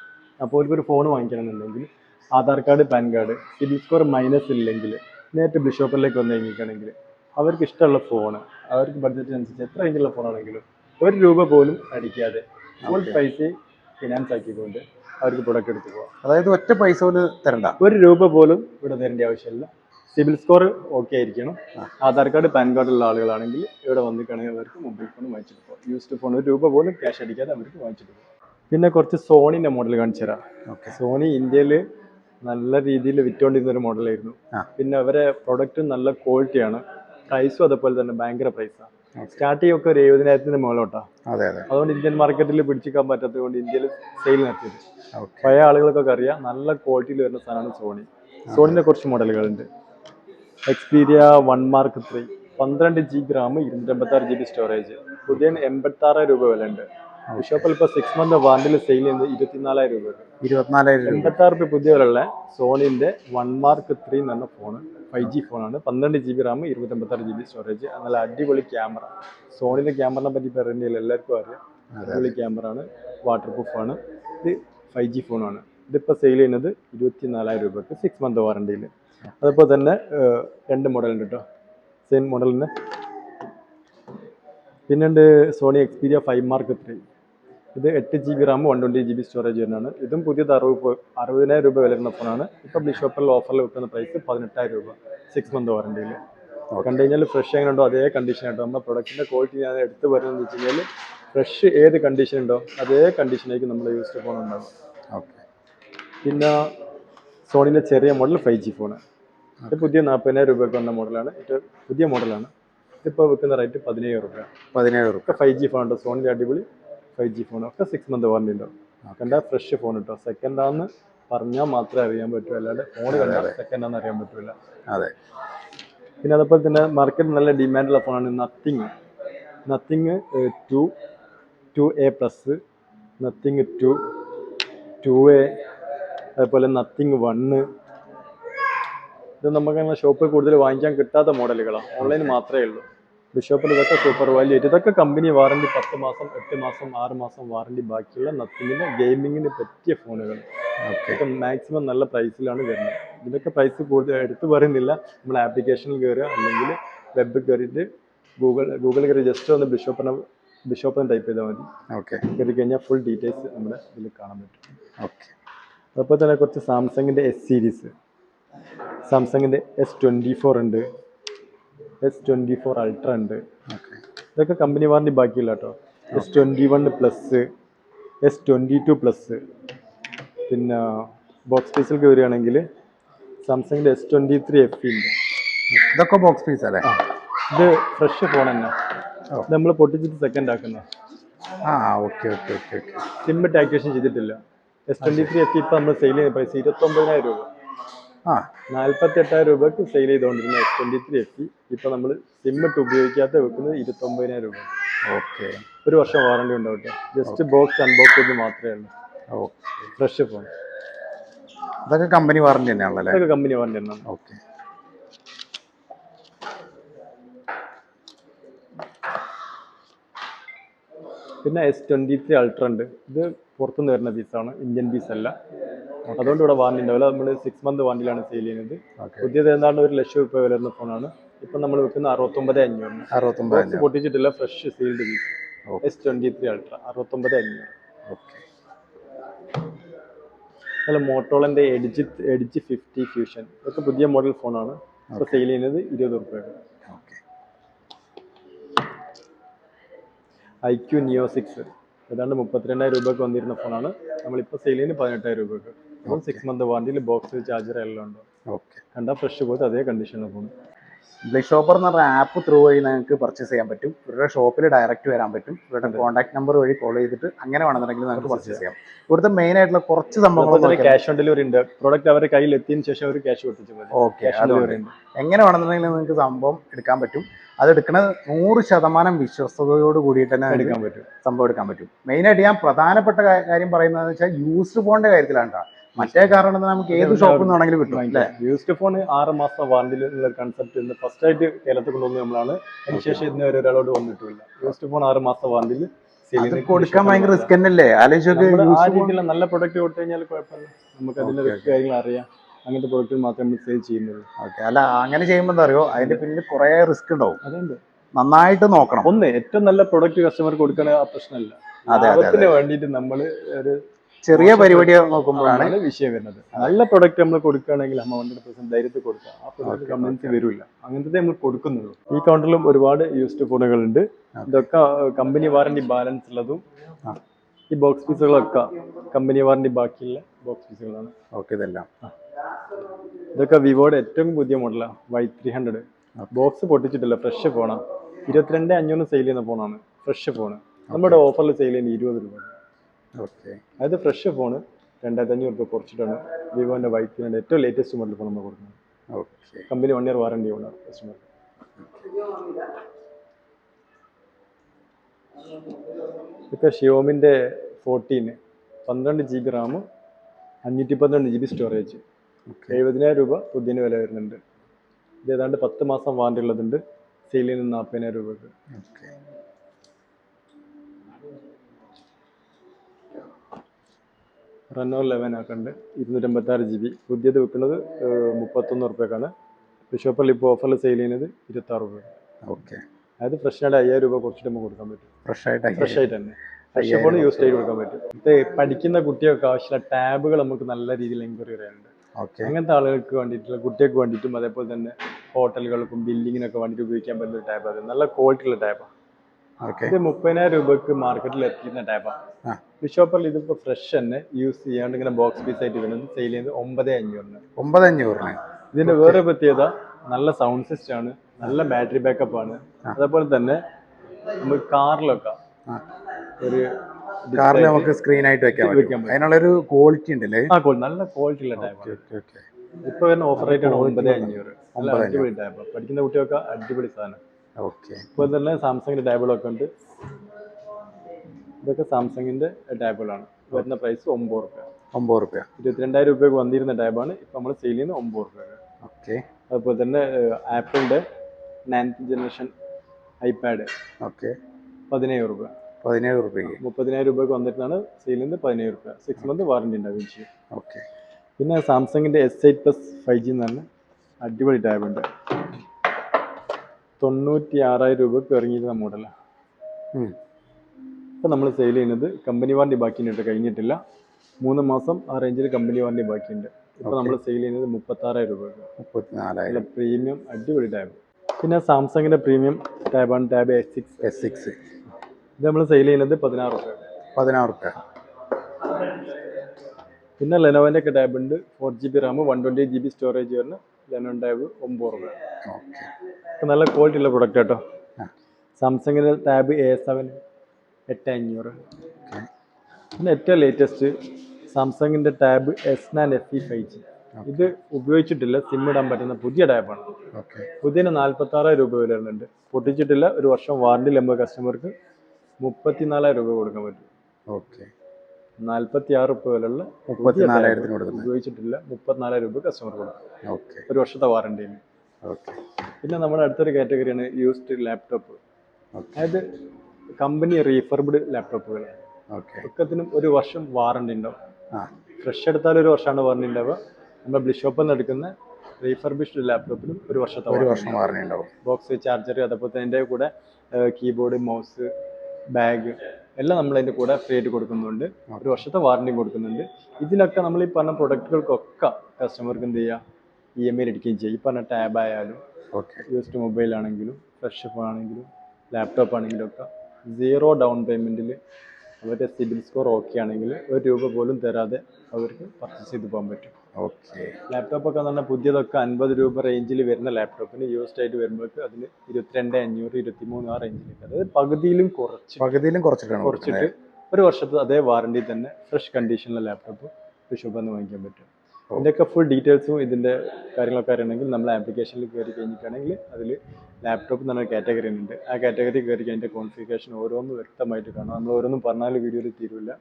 അപ്പോൾ ഒരു phone വാങ്ങിക്കണമെന്നുണ്ടെങ്കിൽ Aadhaar card PAN card CIBIL score minus ഇല്ലെങ്കിൽ നേരിട്ട് ബിഷോപ്പിലേക്ക് വന്ന് കഴിഞ്ഞിരിക്കുകയാണെങ്കിൽ അവർക്ക് ഇഷ്ടമുള്ള ഫോൺ അവർക്ക് ബഡ്ജറ്റിനനുസരിച്ച് എത്ര റേഞ്ചുള്ള ഫോണാണെങ്കിലും ഒരു രൂപ പോലും അടിക്കാതെ ഫുൾ. പൈസ ഫിനാൻസ് ആക്കിക്കൊണ്ട് അവർക്ക് പ്രൊഡക്റ്റ് എടുത്തു പോകാം അതായത് ഒറ്റ പൈസ പോലും തരണ്ട. ഒരു രൂപ പോലും ഇവിടെ തരേണ്ട ആവശ്യമില്ല. സിബിൽ സ്കോർ ഓക്കെ ആയിരിക്കണം. ആധാർ കാർഡ് പാൻ കാർഡ് ഉള്ള ആളുകളാണെങ്കിൽ ഇവിടെ വന്നിട്ടാണെങ്കിൽ അവർക്ക് മൊബൈൽ ഫോൺ വാങ്ങിച്ചിട്ട് പോകാം യൂസ്ഡ് ഫോൺ ഒരു രൂപ പോലും ക്യാഷ് അടിക്കാതെ അവർക്ക് വാങ്ങിച്ചിട്ട് പോകാം പിന്നെ കുറച്ച് സോണിന്റെ മോഡൽ കാണിച്ചു തരാം. ഓക്കെ സോണി ഇന്ത്യയിൽ നല്ല രീതിയിൽ വിറ്റുകൊണ്ടിരുന്ന ഒരു മോഡലായിരുന്നു. പിന്നെ അവരെ പ്രൊഡക്റ്റ് നല്ല ക്വാളിറ്റിയാണ് പ്രൈസും അതേപോലെ തന്നെ ഭയങ്കര പ്രൈസാണ് സ്റ്റാർട്ട് സ്റ്റാർട്ടിംഗ് ഒക്കെ ഒരു എഴുപതിനായിരത്തിന് മുകളിലോട്ടാ. അതെ അതെ. അതുകൊണ്ട് ഇന്ത്യൻ മാർക്കറ്റിൽ പിടിച്ചിക്കാൻ പറ്റാത്തത് കൊണ്ട് ഇന്ത്യയിൽ സെയിൽ നടത്തിയത് പഴയ ആളുകൾക്കൊക്കെ അറിയാം നല്ല ക്വാളിറ്റിയിൽ വരുന്ന സാധനമാണ് സോണി സോണിന്റെ കുറച്ച് മോഡലുകളുണ്ട് എക്സ്പീരിയ വൺ മാർക്ക് ത്രീ പന്ത്രണ്ട് ജി ഗ്രാം ഇരുന്നൂറ്റമ്പത്താറ് ജി ബി സ്റ്റോറേജ് പുതിയ എൺപത്തി ആറായിരം രൂപ വില ഉണ്ട് ബിഷോപ്പിൽ ഇപ്പോൾ സിക്സ് മന്ത് വാറണ്ടിൽ സെയിൽ ചെയ്യുന്നത് ഇരുപത്തിനാലായിരം രൂപ. ഇരുപത്തിനാലായിരം രൂപ. എൺപത്തി ആറ് രൂപ പുതിയ വില ഉള്ള സോണിന്റെ വൺ മാർക്ക് ത്രീ എന്ന് പറഞ്ഞ ഫോണ് ഫൈവ് ജി ഫോണാണ് പന്ത്രണ്ട് ജി ബി റാം ഇരുന്നൂറ്റമ്പത്തി ആറ് ജി ബി സ്റ്റോറേജ് നല്ല അടിപൊളി ക്യാമറ സോണിന്റെ ക്യാമറനെ പറ്റി പറയുന്നതിൽ എല്ലാവർക്കും അറിയാം. അടിപൊളി ക്യാമറ ആണ്. വാട്ടർ പ്രൂഫ് ആണ്. ഇത് ഫൈവ് ജി ഫോണാണ് ഇതിപ്പോൾ സെയിൽ ചെയ്യുന്നത് ഇരുപത്തി നാലായിരം രൂപക്ക് സിക്സ് മന്ത് വാറണ്ടിയിൽ അതുപോലെ തന്നെ രണ്ട് മോഡലുണ്ട് കേട്ടോ സെയിം മോഡലിന് പിന്നുണ്ട് Sony Xperia five mark three ഇത് എട്ട് G B RAM one twenty G B storage വരുന്നതാണ്. ഇതും പുതിയത് അറുപത് അറുപതിനായിരം രൂപ വില വരുന്ന ഫോണാണ്. ഇപ്പോൾ ബിഷോപ്പിൽ ഓഫറിൽ വിൽക്കുന്ന പ്രൈസ് പതിനെട്ടായിരം രൂപ സിക്സ് മന്ത് വാറണ്ടിയിൽ കണ്ടു കഴിഞ്ഞാൽ ഫ്രഷ് എങ്ങനെ ഉണ്ടോ അതേ കണ്ടീഷൻ ആയിട്ടോ നമ്മുടെ പ്രൊഡക്റ്റിന്റെ ക്വാളിറ്റി ഞാൻ എടുത്ത് വരുന്നത് വെച്ച് കഴിഞ്ഞാൽ ഫ്രഷ് ഏത് കണ്ടീഷൻ ഉണ്ടോ അതേ കണ്ടീഷനായിരിക്കും നമ്മൾ യൂസ്ഡ് ഫോൺ ഉണ്ടാവും ഓക്കെ പിന്നെ സോണിന്റെ ചെറിയ മോഡൽ ഫൈവ് ജി ഫോണ് ഇത് പുതിയ നാൽപ്പതിനായിരം രൂപയ്ക്ക് വന്ന മോഡലാണ് ഇത് പുതിയ മോഡലാണ് ഇതിപ്പോൾ വിൽക്കുന്ന റേറ്റ് പതിനേഴ് രൂപ. പതിനേഴ് രൂപ. ഫൈവ് ജി ഫോൺ ഉണ്ട്? സോണിന്റെ അടിപൊളി ഫൈവ് ജി ഫോൺ ഒക്കെ സിക്സ് മന്ത് വാറണ്ടി ഉണ്ടാവും കണ്ട ഫ്രഷ് ഫോൺ കിട്ടും സെക്കൻഡ് ആണെന്ന് പറഞ്ഞാൽ മാത്രമേ അറിയാൻ പറ്റൂ. അല്ലാതെ ഫോൺ കണ്ടാൽ സെക്കൻഡ് ആണെന്ന് അറിയാൻ പറ്റില്ല അതെ. പിന്നെ അതേപോലെ തന്നെ മാർക്കറ്റ് നല്ല ഡിമാൻഡുള്ള ഫോണാണ് nothing nothing two two A plus nothing two two A അതേപോലെ നത്തിങ് വണ്ണ് ഇത് നമുക്ക് അങ്ങനെ ഷോപ്പിൽ കൂടുതൽ വാങ്ങിക്കാൻ കിട്ടാത്ത മോഡലുകളാണ് ഓൺലൈൻ മാത്രമേ ഉള്ളൂ. ബിഷോപ്പിൽ ഇതൊക്കെ സൂപ്പർ വാല്യൂ ആയിട്ട്. ഇതൊക്കെ കമ്പനി വാറണ്ടി പത്ത് മാസം എട്ട് മാസം ആറ് മാസം വാറണ്ടി ബാക്കിയുള്ള നത്തിങ്ങിന്റെ ഗെയിമിങ്ങിന് പറ്റിയ ഫോണുകൾ ഇതൊക്കെ മാക്സിമം നല്ല പ്രൈസിലാണ് വരുന്നത്. ഇതിനൊക്കെ പ്രൈസ് കൂടുതൽ എടുത്തു പറയുന്നില്ല. നമ്മൾ ആപ്ലിക്കേഷനിൽ കയറുക അല്ലെങ്കിൽ വെബിൽ കയറിയിട്ട് ഗൂഗിൾ ഗൂഗിൾ കയറി ജസ്റ്റ് ഒന്ന് ബിഷോപ്പിനെ ബിഷോപ്പിനെ ടൈപ്പ് ചെയ്താൽ മതി. ഓക്കെ കയറി കഴിഞ്ഞാൽ ഫുൾ ഡീറ്റെയിൽസ് നമ്മുടെ ഇതിൽ കാണാൻ പറ്റും. ഓക്കെ അതുപോലെ തന്നെ കുറച്ച് സാംസങ്ങിന്റെ എസ് സീരീസ് സാംസങ്ങിന്റെ എസ് ട്വന്റി ഫോർ ഉണ്ട്. എസ് ട്വന്റി ഫോർ അൾട്ര ഉണ്ട്. ഇതൊക്കെ കമ്പനി വാറണ്ടി ബാക്കിയില്ല കേട്ടോ S twenty one plus S twenty two plus പിന്നെ ബോക്സ് പീസിൽ കയറുകയാണെങ്കിൽ സാംസങ്ങിന്റെ എസ് ട്വന്റി ത്രീ എഫ് ഉണ്ട്. ഇതൊക്കെ ബോക്സ് പീസ് അല്ലേ? ഇത് ഫ്രഷ് ഫോൺ തന്നെ. നമ്മൾ പൊട്ടിച്ചിട്ട് സെക്കൻഡ് ആക്കുന്ന. ആ okay okay okay okay. Sim activation ചെയ്തിട്ടില്ല. എസ് ട്വന്റി ത്രീ എഫ് ഇപ്പം നമ്മൾ സെയിൽ ചെയ്യുന്ന പ്രൈസ് ഇരുപത്തൊമ്പതിനായിരം രൂപ. എട്ടായിരം രൂപയ്ക്ക് സെയിൽ ചെയ്തുകൊണ്ടിരുന്ന എസ് ട്വന്റി ത്രീ എഫ് ഇപ്പൊ നമ്മൾ സിം ഇട്ട് ഉപയോഗിക്കാത്ത വെക്കുന്നത് ഇരുപത്തൊമ്പതിനായിരം രൂപ. ഓക്കെ. ഒരു വർഷം വാറണ്ടി ഉണ്ടാവും കേട്ടോ ജസ്റ്റ് ബോക്സ് അൺബോക്സ് ചെയ്ത് മാത്രമേ ഉള്ളൂ. ഓക്കെ. ഫ്രഷ് ഫോൺ ഇതൊക്കെ കമ്പനി വാറണ്ടി തന്നെയാണല്ലോ അല്ലേ? ഇതൊക്കെ കമ്പനി വാറണ്ടി തന്നെയാണ്. ഓക്കെ. പിന്നെ എസ് ട്വന്റി ത്രീ അൾട്ര ഉണ്ട്. ഇത് പുറത്തുനിന്ന് വരുന്ന പീസാണ് ഇന്ത്യൻ പീസ് അല്ല. അതുകൊണ്ട് ഇവിടെ വാറണ്ടി ഉണ്ടാവില്ല നമ്മൾ സിക്സ് മന്ത് വാറണ്ടിയിലാണ് സെയിൽ ചെയ്യുന്നത്. പുതിയത് ഏതാണ്ട് ഒരു ലക്ഷം രൂപ വിലയിരുന്ന ഫോണാണ് ഇപ്പം നമ്മൾ വെക്കുന്ന അറുപത്തൊമ്പത് അഞ്ഞൂറ് അറുപത്തൊമ്പത് പൊട്ടിച്ചിട്ടില്ല fresh sealed piece. S twenty three ultra അറുപത്തൊമ്പത് അഞ്ഞൂറ്. അല്ല മോട്ടോളന്റെ എഡിജി എഡിജ് ഫിഫ്റ്റി ഫ്യൂഷൻ ഇതൊക്കെ പുതിയ മോഡൽ ഫോണാണ് ഇപ്പോൾ സെയിൽ ചെയ്യുന്നത് ഇരുപത് റുപ്യാണ് ഐ ക്യു നിയോ സിക്സ് ഏതാണ്ട് മുപ്പത്തിരണ്ടായിരം രൂപയ്ക്ക് വന്നിരുന്ന ഫോണാണ് നമ്മളിപ്പോൾ സെയിൽ ചെയ്യുന്നത് പതിനെട്ടായിരം രൂപയ്ക്ക്. സിക്സ് മന്ത് വാറണ്ടിയിൽ ബോക്സ് ചാർജർ എല്ലാം ഉണ്ട്. ഓക്കെ കണ്ടാൽ ഫ്രഷ് പോയിട്ട് അതേ കണ്ടീഷനിൽ പോകും. ബ്ലിക് ഷോപ്പർ എന്ന് പറഞ്ഞ ആപ്പ് ത്രൂ വഴി നിങ്ങൾക്ക് പർച്ചേസ് ചെയ്യാൻ പറ്റും. ഇവരുടെ ഷോപ്പിൽ ഡയറക്റ്റ് വരാൻ പറ്റും. ഇവരുടെ കോൺടാക്ട് നമ്പർ വഴി കോൾ ചെയ്തിട്ട് അങ്ങനെ വേണമെന്നുണ്ടെങ്കിൽ നിങ്ങൾക്ക് പർച്ചേസ് ചെയ്യാം. ഇവിടുത്തെ മെയിൻ ആയിട്ടുള്ള കുറച്ച് സംഭവങ്ങൾ ക്യാഷ് ഓൺ ഡെലിവറി ഉണ്ട്. പ്രോഡക്റ്റ് അവരുടെ കയ്യിൽ എത്തിയതിന് ശേഷം അവർ ക്യാഷ് കൊടുത്തിട്ട് മതി. ഓക്കെ എങ്ങനെ വേണമെന്നുണ്ടെങ്കിൽ നിങ്ങൾക്ക് സംഭവം എടുക്കാൻ പറ്റും. അത് എടുക്കുന്നത് നൂറ് ശതമാനം വിശ്വസ്തയോട് കൂടിയിട്ട് തന്നെ എടുക്കാൻ പറ്റും. സംഭവം എടുക്കാൻ പറ്റും. മെയിനായിട്ട് ഞാൻ പ്രധാനപ്പെട്ട കാര്യം പറയുന്നത് വെച്ചാൽ യൂസ്ഡ് ഫോണിന്റെ കാര്യത്തിലാണ് ട്ടോ. മറ്റേ കാരണം നമുക്ക് ഏത് ഷോപ്പിൽ നിന്ന് വേണമെങ്കിലും കിട്ടും യൂസ്ഡ് ഫോൺ ആറ് മാസം വാറന്റിയിലുള്ള കൺസെപ്റ്റ് ഫസ്റ്റ് ആയിട്ട് കേരളത്തിൽ കൊണ്ടുവന്ന് നമ്മളാണ്. അതിനുശേഷം ഇന്ന് വരെ ഒരാളോട് വന്നിട്ടില്ല. യൂസ്ഡ് ഫോൺ ആറ് മാസം വാറന്റിയിൽ കൊടുക്കാൻ ഭയങ്കര റിസ്ക് തന്നെയല്ലേ? ആലോചിച്ചൊക്കെ നല്ല പ്രൊഡക്റ്റ് കൊടുത്തു കഴിഞ്ഞാൽ കുഴപ്പമില്ല. നമുക്ക് അതിന്റെ റിസ്ക് കാര്യങ്ങൾ അറിയാം. അങ്ങനത്തെ പ്രൊഡക്റ്റ് മാത്രമേ നമ്മൾ സെയിൽ ചെയ്യുന്നുള്ളൂ. ഓക്കെ അല്ല അങ്ങനെ ചെയ്യുമ്പോൾ എന്താ അറിയോ? അതിന്റെ പിന്നിൽ കുറെ റിസ്ക് ഉണ്ടാവും. അതുകൊണ്ട് നന്നായിട്ട് നോക്കണം. ഒന്ന് ഏറ്റവും നല്ല പ്രൊഡക്റ്റ് കസ്റ്റമർ കൊടുക്കണ ആ പ്രശ്നമല്ല. അതിന് വേണ്ടിയിട്ട് നമ്മൾ ഒരു ചെറിയ പരിപാടി നോക്കുമ്പോഴാണ് വിഷയം വരുന്നത്. നല്ല പ്രൊഡക്റ്റ് നമ്മൾ കൊടുക്കുകയാണെങ്കിൽ അമ്മ ഹൺഡ്രഡ് പെർസെന്റ് ധൈര്യത്തിൽ കൊടുക്കുക ആ പ്രൊഡക്റ്റ് കമ്പനിക്ക് വരില്ല അങ്ങനത്തെ നമ്മൾ കൊടുക്കുന്നുള്ളൂ. ഈ കൗണ്ടറിലും ഒരുപാട് യൂസ്ഡ് ഫോണുകളുണ്ട് ഇതൊക്കെ കമ്പനി വാറണ്ടി ബാലൻസ് ഉള്ളതും ഈ ബോക്സ് പീസുകളൊക്കെ കമ്പനി വാറണ്ടി ബാക്കിയുള്ള ബോക്സ് പീസുകളാണ് ഓക്കെ ഇതെല്ലാം. ഇതൊക്കെ വിവോയുടെ ഏറ്റവും പുതിയ മോഡലാണ് വൈ ത്രീ ഹൺഡ്രഡ് ബോക്സ് പൊട്ടിച്ചിട്ടില്ല ഫ്രഷ് ഫോണാണ് ഇരുപത്തിരണ്ട് അഞ്ഞൂറ് സെയിൽ ചെയ്യുന്ന ഫോണാണ് ഫ്രഷ് ഫോണ് നമ്മുടെ ഓഫറിൽ സെയിൽ ചെയ്യുന്ന ഇരുപത് രൂപ. ഓക്കെ. അതായത് ഫ്രഷ് ഫോൺ രണ്ടായിരത്തി അഞ്ഞൂറ് രൂപ കുറച്ചിട്ടാണ് വിവോന്റെ വൈ ത്രീ ഏറ്റവും ലേറ്റസ്റ്റ് മോഡൽ ഫോൺ നമ്മൾ കൊടുക്കുന്നത്. Okay. Company one year warranty ഉണ്ട് കസ്റ്റമർ ഇതൊക്കെ ഷിയോമിന്റെ ഫോർട്ടീന് പന്ത്രണ്ട് ജി ബി റാം അഞ്ഞൂറ്റി പന്ത്രണ്ട് ജി ബി സ്റ്റോറേജ് എഴുപതിനായിരം രൂപ പുതിയ വില വരുന്നുണ്ട്. ഇത് ഏതാണ്ട് പത്ത് മാസം വാറണ്ടി ഉള്ളതുണ്ട്. സെയിലിന് നാൽപ്പതിനായിരം രൂപക്ക് റെനോ ലെവൻ ആക്കുന്നുണ്ട് ഇരുന്നൂറ്റമ്പത്താറ് ജി ബി പുതിയത് വെക്കുന്നത് മുപ്പത്തൊന്ന് റുപ്യക്കാണ് ബിഷോപ്പിൽ ഇപ്പോൾ ഓഫറിൽ സെയിൽ ചെയ്യുന്നത് ഇരുപത്താറ് രൂപ ഓക്കെ. അതായത് ഫ്രഷിനായിട്ട് അയ്യായിരം രൂപ കുറച്ചിട്ട് നമുക്ക് കൊടുക്കാൻ പറ്റും. ഫ്രഷ് ആയിട്ട് ഫ്രഷ് ആയിട്ട് തന്നെ. ഫ്രഷ് ഫോൺ യൂസ് ചെയ്ത് കൊടുക്കാൻ പറ്റും. ഇത് പഠിക്കുന്ന കുട്ടികൾക്ക് ആവശ്യമുള്ള ടാബുകൾ നമുക്ക് നല്ല രീതിയിൽ എൻക്വയറി വരെയുണ്ട് ഓക്കെ. അങ്ങനത്തെ ആളുകൾക്ക് വേണ്ടിയിട്ടുള്ള കുട്ടികൾക്ക് വേണ്ടിയിട്ടും അതേപോലെ തന്നെ ഹോട്ടലുകൾക്കും ബില്ലിങ്ങിനൊക്കെ വേണ്ടിയിട്ട് ഉപയോഗിക്കാൻ പറ്റുന്ന ടാബ് അത്. നല്ല ക്വാളിറ്റി ഉള്ള ടാബാണ് ഓക്കെ. ഇത് മുപ്പതിനായിരം രൂപക്ക് മാർക്കറ്റിൽ എത്തിക്കുന്ന ടാബാണ്. ബിഷോപ്പറിൽ ഇതിപ്പോൾ ഫ്രഷ് തന്നെ യൂസ് ചെയ്യാണ്ട് ഇങ്ങനെ ബോക്സ് പീസ് ആയിട്ട് വരുന്നത് സെയിൽ ചെയ്യുന്നത് ഒമ്പത് അഞ്ഞൂറിന്. ഒമ്പത് അഞ്ഞൂറിന്. ഇതിന്റെ വേറെ പ്രത്യേകത നല്ല സൗണ്ട് സിസ്റ്റം ആണ് നല്ല ബാറ്ററി ബാക്കപ്പ് ആണ്. അതേപോലെ തന്നെ നമുക്ക് കാറിലൊക്കെ. ഒരു കാറിൽ നമുക്ക് സ്ക്രീൻ ആയിട്ട് വെക്കാൻ പറ്റും. അതിനുള്ള അതിനുള്ളൊരു ക്വാളിറ്റി ഉണ്ടല്ലേ? ആ. നല്ല ക്വാളിറ്റി ഉള്ള ടൈപ്പ് ഇപ്പൊ വരുന്ന ഓഫർ റേറ്റ് ആണ് ഒമ്പത് അഞ്ഞൂറ്. നല്ല അടിപൊളി ടൈപ്പ് പഠിക്കുന്ന കുട്ടികൾക്ക് അടിപൊളി സാധനം. ഓക്കെ ഇപ്പോൾ തന്നെ സാംസങ്ങിന്റെ ടൈബിളൊക്കെ ഉണ്ട്. ഇതൊക്കെ സാംസങ്ങിന്റെ ടാബുകളാണ് വരുന്ന പ്രൈസ് ഒമ്പത് റുപ്യ. ഒമ്പത് റുപ്യ. ഇരുപത്തിരണ്ടായിരം രൂപയ്ക്ക് വന്നിരുന്ന ടാബാണ് ഇപ്പം നമ്മൾ സെയിൽ ചെയ്യുന്നത് ഒമ്പത് റുപ്യ. ഓക്കെ അതുപോലെ തന്നെ ആപ്പിളിന്റെ നയൻത്ത് ജനറേഷൻ ഐപാഡ് ഓക്കെ പതിനേഴ് രൂപ പതിനേഴ് റുപ്യ മുപ്പതിനായിരം രൂപയ്ക്ക് വന്നിട്ടാണ് സെയിൽ ചെയ്യുന്നത് പതിനേഴ് രൂപ സിക്സ് മന്ത് വാറണ്ടി ഉണ്ടാവുകയും ചെയ്യും ഓക്കെ പിന്നെ സാംസങ്ങിന്റെ S eight plus five G എന്ന് പറഞ്ഞ അടിപൊളി ടാബ് ഉണ്ട്. തൊണ്ണൂറ്റി ആറായിരം രൂപയ്ക്ക് ഇറങ്ങിയിരുന്ന മോഡലാണ് ഇപ്പം നമ്മൾ സെയിൽ ചെയ്യുന്നത് കമ്പനി വാറണ്ടി ബാക്കിയുണ്ട് കഴിഞ്ഞിട്ടില്ല. മൂന്ന് മാസം ആ റേഞ്ചിൽ കമ്പനി വാറണ്ടി ബാക്കിയുണ്ട്. ഇപ്പം നമ്മൾ സെയിൽ ചെയ്യുന്നത് മുപ്പത്താറായിരം രൂപ മുപ്പത്തിനാലായിരം. പ്രീമിയം അടിപൊളി ടാബ് പിന്നെ സാംസങ്ങിന്റെ premium ടാബാണ് tab S six S six ഇത് നമ്മൾ സെയിൽ ചെയ്യുന്നത് പതിനാറ് രൂപ പതിനാറ് രൂപ. പിന്നെ ലെനോവിന്റെ ഒക്കെ ടാബ് ഉണ്ട് four G B RAM one twenty G B storage വരുന്ന ലെനോൺ ടാബ് ഒമ്പത് രൂപ. ഓക്കെ നല്ല ക്വാളിറ്റി ഉള്ള പ്രൊഡക്റ്റ് കേട്ടോ. സാംസങ്ങിന്റെ ടാബ് എ സെവൻ എട്ട് അഞ്ഞൂറ്. പിന്നെ ഏറ്റവും ലേറ്റസ്റ്റ് സാംസങ്ങിന്റെ tab S nine F E five G ഇത് ഉപയോഗിച്ചിട്ടില്ല സിം ഇടാൻ പറ്റുന്ന പുതിയ ടാബാണ് ഓക്കെ. നാൽപ്പത്തി ആറായിരം രൂപ വില വരുന്നുണ്ട്. പൊട്ടിച്ചിട്ടില്ല ഒരു വർഷം വാറണ്ടി ലംബ കസ്റ്റമർക്ക് മുപ്പത്തിനാലായിരം രൂപ കൊടുക്കാൻ പറ്റും. ഓക്കെ. നാൽപ്പത്തി ആറ് രൂപ വിലയുള്ള മുപ്പത്തിനാലായിരത്തിന് കൊടുക്കും ഉപയോഗിച്ചിട്ടില്ല മുപ്പത്തിനാലായിരം രൂപ കസ്റ്റമർ കൊടുക്കും. ഓക്കെ. ഒരു വർഷത്തെ വാറണ്ടിയിൽ ഓക്കെ. പിന്നെ നമ്മുടെ അടുത്തൊരു കാറ്റഗറിയാണ് യൂസ്ഡ് ലാപ്ടോപ്പ് അതായത് കമ്പനി റീഫർബ്ഡ് ലാപ്ടോപ്പുകൾ ഒക്കത്തിനും ഒരു വർഷം വാറണ്ടി ഉണ്ടാവും. ഫ്രഷ് എടുത്താൽ ഒരു വർഷമാണ് വാറണ്ടി ഉണ്ടാവുക. നമ്മൾ ബ്ലിഷോപ്പിൽ നിന്ന് എടുക്കുന്ന റീഫർബിഷ്ഡ് ലാപ്ടോപ്പിലും ഒരു വർഷത്തെ ഒരു വർഷം വാറണ്ടി ഉണ്ടാവും. ബോക്സ് ചാർജർ അതേപോലെ അതിന്റെ കൂടെ കീബോർഡ് മൗസ് ബാഗ് എല്ലാം നമ്മൾ അതിന്റെ കൂടെ ഫ്രീ ആയിട്ട് കൊടുക്കുന്നുണ്ട്. ഒരു വർഷത്തെ വാറണ്ടി കൊടുക്കുന്നുണ്ട്. ഇതിനൊക്കെ നമ്മൾ ഈ പറഞ്ഞ പ്രൊഡക്റ്റുകൾക്കൊക്കെ കസ്റ്റമർക്ക് എന്ത് ചെയ്യുക ഇ എം ഐ എടുക്കുകയും ചെയ്യും. ഈ പറഞ്ഞ ടാബ് ആയാലും യൂസ്ഡ് മൊബൈൽ ആണെങ്കിലും ഫ്രഷ് ആണെങ്കിലും ലാപ്ടോപ്പ് ആണെങ്കിലും ഒക്കെ സീറോ ഡൗൺ പേയ്മെന്റിൽ അവരുടെ സിബിൽ സ്കോർ ഓക്കെ ആണെങ്കിൽ ഒരു രൂപ പോലും തരാതെ അവർക്ക് പർച്ചേസ് ചെയ്ത് പോകാൻ പറ്റും. ഓക്കെ ലാപ്ടോപ്പ് ഒക്കെ എന്ന് പറഞ്ഞാൽ പുതിയതൊക്കെ അൻപത് രൂപ റേഞ്ചിൽ വരുന്ന ലാപ്ടോപ്പിന് യൂസ്ഡ് ആയിട്ട് വരുമ്പോഴേക്ക് അതിന് ഇരുപത്തിരണ്ട് അഞ്ഞൂറ് ഇരുപത്തിമൂന്ന് ആ റേഞ്ചിലേക്ക് അതായത് പകുതിയിലും കുറച്ച്. പകുതിയിലും കുറച്ചിട്ടാണ് കുറച്ചിട്ട് ഒരു വർഷത്തെ അതേ വാറണ്ടി തന്നെ ഫ്രഷ് കണ്ടീഷനിലെ ലാപ്ടോപ്പ് നിന്ന് വാങ്ങിക്കാൻ പറ്റും. ഇതിന്റെയൊക്കെ ഫുൾ ഡീറ്റെയിൽസും ഇതിന്റെ കാര്യങ്ങളൊക്കെ അറിയണമെങ്കിൽ നമ്മൾ ആപ്ലിക്കേഷനിൽ കയറി കഴിഞ്ഞിട്ടാണെങ്കിൽ അതിൽ ലാപ്ടോപ്പ് എന്ന് പറഞ്ഞ കാറ്റഗറി ഉണ്ട്. ആ കാറ്റഗറി കയറി കഴിഞ്ഞിട്ട് കോൺഫിഗറേഷൻ ഓരോന്നും വ്യക്തമായിട്ട് കാണാം നമ്മൾ ഓരോന്നും പറഞ്ഞാൽ വീഡിയോയിൽ തീരില്ല